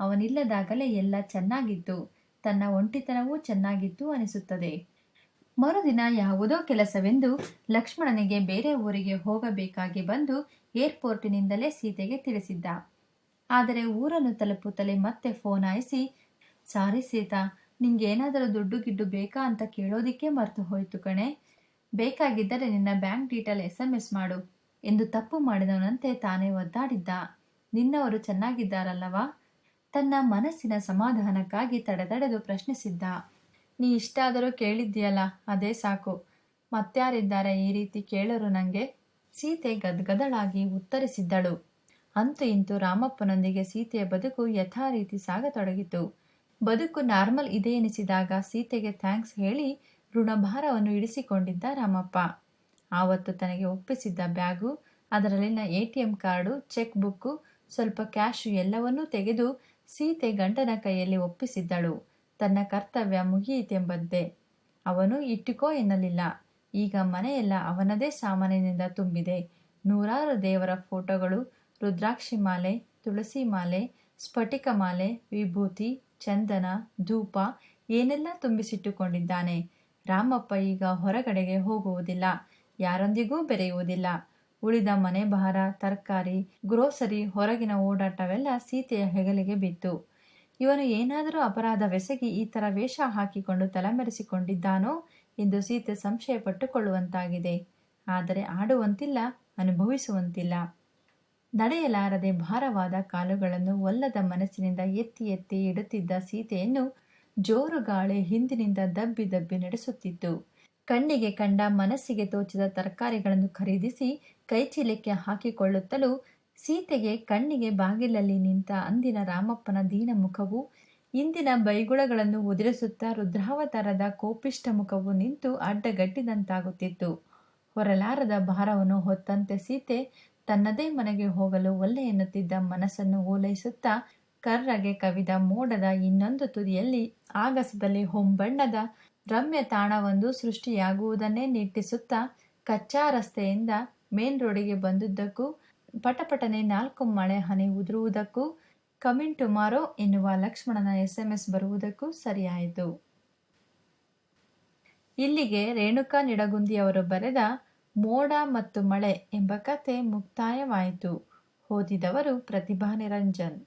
ಅವನಿಲ್ಲದಾಗಲೇ ಎಲ್ಲ ಚೆನ್ನಾಗಿತ್ತು, ತನ್ನ ಒಂಟಿತನವೂ ಚೆನ್ನಾಗಿತ್ತು ಅನಿಸುತ್ತದೆ. ಮರುದಿನ ಯಾವುದೋ ಕೆಲಸವೆಂದು ಲಕ್ಷ್ಮಣನಿಗೆ ಬೇರೆ ಊರಿಗೆ ಹೋಗಬೇಕಾಗಿ ಬಂದು ಏರ್ಪೋರ್ಟಿನಿಂದಲೇ ಸೀತೆಗೆ ತಿಳಿಸಿದ್ದ. ಆದರೆ ಊರನ್ನು ತಲುಪುತ್ತಲೇ ಮತ್ತೆ ಫೋನ್ ಆಯಿಸಿ ಸಾರಿ ಸೀತಾ, ನಿಂಗೇನಾದರೂ ದುಡ್ಡು ಗಿಡ್ಡು ಬೇಕಾ ಅಂತ ಕೇಳೋದಿಕ್ಕೆ ಮರೆತು ಹೋಯ್ತು ಕಣೆ. ಬೇಕಾಗಿದ್ದರೆ ನಿನ್ನ bank detail S M S ಮಾಡು ಎಂದು ತಪ್ಪು ಮಾಡಿದವನಂತೆ ತಾನೇ ಒದ್ದಾಡಿದ್ದ. ನಿನ್ನವರು ಚೆನ್ನಾಗಿದ್ದಾರಲ್ಲವಾ? ತನ್ನ ಮನಸ್ಸಿನ ಸಮಾಧಾನಕ್ಕಾಗಿ ತಡೆದಡೆದು ಪ್ರಶ್ನಿಸಿದ್ದ. ನೀ ಇಷ್ಟಾದರೂ ಕೇಳಿದ್ದೀಯಲ್ಲ, ಅದೇ ಸಾಕು. ಮತ್ಯಾರಿದ್ದಾರೆ ಈ ರೀತಿ ಕೇಳರು ನನಗೆ ಸೀತೆ ಗದ್ಗದಳಾಗಿ ಉತ್ತರಿಸಿದ್ದಳು. ಅಂತೂ ಇಂತೂ ರಾಮಪ್ಪನೊಂದಿಗೆ ಸೀತೆಯ ಬದುಕು ಯಥಾರೀತಿ ಸಾಗತೊಡಗಿತು. ಬದುಕು ನಾರ್ಮಲ್ ಇದೆ ಎನಿಸಿದಾಗ ಸೀತೆಗೆ ಥ್ಯಾಂಕ್ಸ್ ಹೇಳಿ ಋಣಭಾರವನ್ನು ಇಳಿಸಿಕೊಂಡಿದ್ದ ರಾಮಪ್ಪ. ಆವತ್ತು ತನಗೆ ಒಪ್ಪಿಸಿದ್ದ ಬ್ಯಾಗು, ಅದರಲ್ಲಿನ A T M card, cheque book, ಸ್ವಲ್ಪ ಕ್ಯಾಶು ಎಲ್ಲವನ್ನೂ ತೆಗೆದು ಸೀತೆ ಗಂಡನ ಕೈಯಲ್ಲಿ ಒಪ್ಪಿಸಿದ್ದಳು. ತನ್ನ ಕರ್ತವ್ಯ ಮುಗಿಯಿತೆಂಬಂತೆ. ಅವನು ಇಟ್ಟುಕೋ ಎನ್ನಲಿಲ್ಲ. ಈಗ ಮನೆಯೆಲ್ಲ ಅವನದೇ ಸಾಮಾನಿನಿಂದ ತುಂಬಿದೆ. ನೂರಾರು ದೇವರ ಫೋಟೋಗಳು, ರುದ್ರಾಕ್ಷಿ ಮಾಲೆ, ತುಳಸಿ ಮಾಲೆ, ಸ್ಫಟಿಕ ಮಾಲೆ, ವಿಭೂತಿ, ಚಂದನ, ಧೂಪ ಏನೆಲ್ಲ ತುಂಬಿಸಿಟ್ಟುಕೊಂಡಿದ್ದಾನೆ. ರಾಮಪ್ಪ ಈಗ ಹೊರಗಡೆಗೆ ಹೋಗುವುದಿಲ್ಲ, ಯಾರೊಂದಿಗೂ ಬೆರೆಯುವುದಿಲ್ಲ. ಉಳಿದ ಮನೆ ಬಹಾರ ತರಕಾರಿ, ಗ್ರೋಸರಿ, ಹೊರಗಿನ ಓಡಾಟವೆಲ್ಲ ಸೀತೆಯ ಹೆಗಲಿಗೆ ಬಿತ್ತು. ಇವನು ಏನಾದರೂ ಅಪರಾಧವೆಸಗಿ ಈ ಥರ ವೇಷ ಹಾಕಿಕೊಂಡು ತಲೆಮರೆಸಿಕೊಂಡಿದ್ದಾನೋ ಎಂದು ಸೀತೆ ಸಂಶಯ ಪಟ್ಟುಕೊಳ್ಳುವಂತಾಗಿದೆ ಆದರೆ ಆಡುವಂತಿಲ್ಲ, ಅನುಭವಿಸುವಂತಿಲ್ಲ. ನಡೆಯಲಾರದೆ ಭಾರವಾದ ಕಾಲುಗಳನ್ನು ಒಲ್ಲದ ಮನಸ್ಸಿನಿಂದ ಎತ್ತಿ ಎತ್ತಿ ಇಡುತ್ತಿದ್ದ ಸೀತೆಯನ್ನು ಜೋರು ಗಾಳಿ ಹಿಂದಿನಿಂದ ದಬ್ಬಿ ದಬ್ಬಿ ನಡೆಸುತ್ತಿತ್ತು. ಕಣ್ಣಿಗೆ ಕಂಡ ಮನಸ್ಸಿಗೆ ತೋಚಿದ ತರಕಾರಿಗಳನ್ನು ಖರೀದಿಸಿ ಕೈಚೀಲಕ್ಕೆ ಹಾಕಿಕೊಳ್ಳುತ್ತಲೂ ಸೀತೆಗೆ ಕಣ್ಣಿಗೆ ಬಾಗಿಲಲ್ಲಿ ನಿಂತ ಅಂದಿನ ರಾಮಪ್ಪನ ದೀನ ಮುಖವು ಇಂದಿನ ಬೈಗುಳಗಳನ್ನು ಉದುರಿಸುತ್ತಾ ರುದ್ರಾವತಾರದ ಕೋಪಿಷ್ಟ ಮುಖವು ನಿಂತು ಅಡ್ಡಗಟ್ಟಿದಂತಾಗುತ್ತಿತ್ತು. ಹೊರಲಾರದ ಭಾರವನ್ನು ಹೊತ್ತಂತೆ ಸೀತೆ ತನ್ನದೇ ಮನೆಗೆ ಹೋಗಲು ಒಲ್ಲೆ ಎನ್ನುತ್ತಿದ್ದ ಮನಸ್ಸನ್ನು ಓಲೈಸುತ್ತಾ ಕರ್ರಗೆ ಕವಿದ ಮೋಡದ ಇನ್ನೊಂದು ತುದಿಯಲ್ಲಿ ಆಗಸದಲ್ಲಿ ಹೊಂಬಣ್ಣದ ರಮ್ಯ ತಾಣವೊಂದು ಸೃಷ್ಟಿಯಾಗುವುದನ್ನೇ ನಿಟ್ಟಿಸುತ್ತಾ ಕಚ್ಚಾ ರಸ್ತೆಯಿಂದ ಮೇನ್ ರೋಡಿಗೆ ಬಂದುದಕ್ಕೂ ಪಟಪಟನೆ ನಾಲ್ಕು ಮಳೆ ಹನಿ ಉದುರುವುದಕ್ಕೂ ಕಮಿಂಗ್ ಟುಮಾರೋ ಎನ್ನುವ ಲಕ್ಷ್ಮಣನ ಎಸ್ ಎಂ ಎಸ್ ಬರುವುದಕ್ಕೂ ಸರಿಯಾಯಿತು. ಇಲ್ಲಿಗೆ ರೇಣುಕಾ ನಿಡಗುಂದಿ ಅವರು ಬರೆದ ಮೋಡ ಮತ್ತು ಮಳೆ ಎಂಬ ಕತೆ ಮುಕ್ತಾಯವಾಯಿತು. ಓದಿದವರು ಪ್ರತಿಭಾ ನಿರಂಜನ್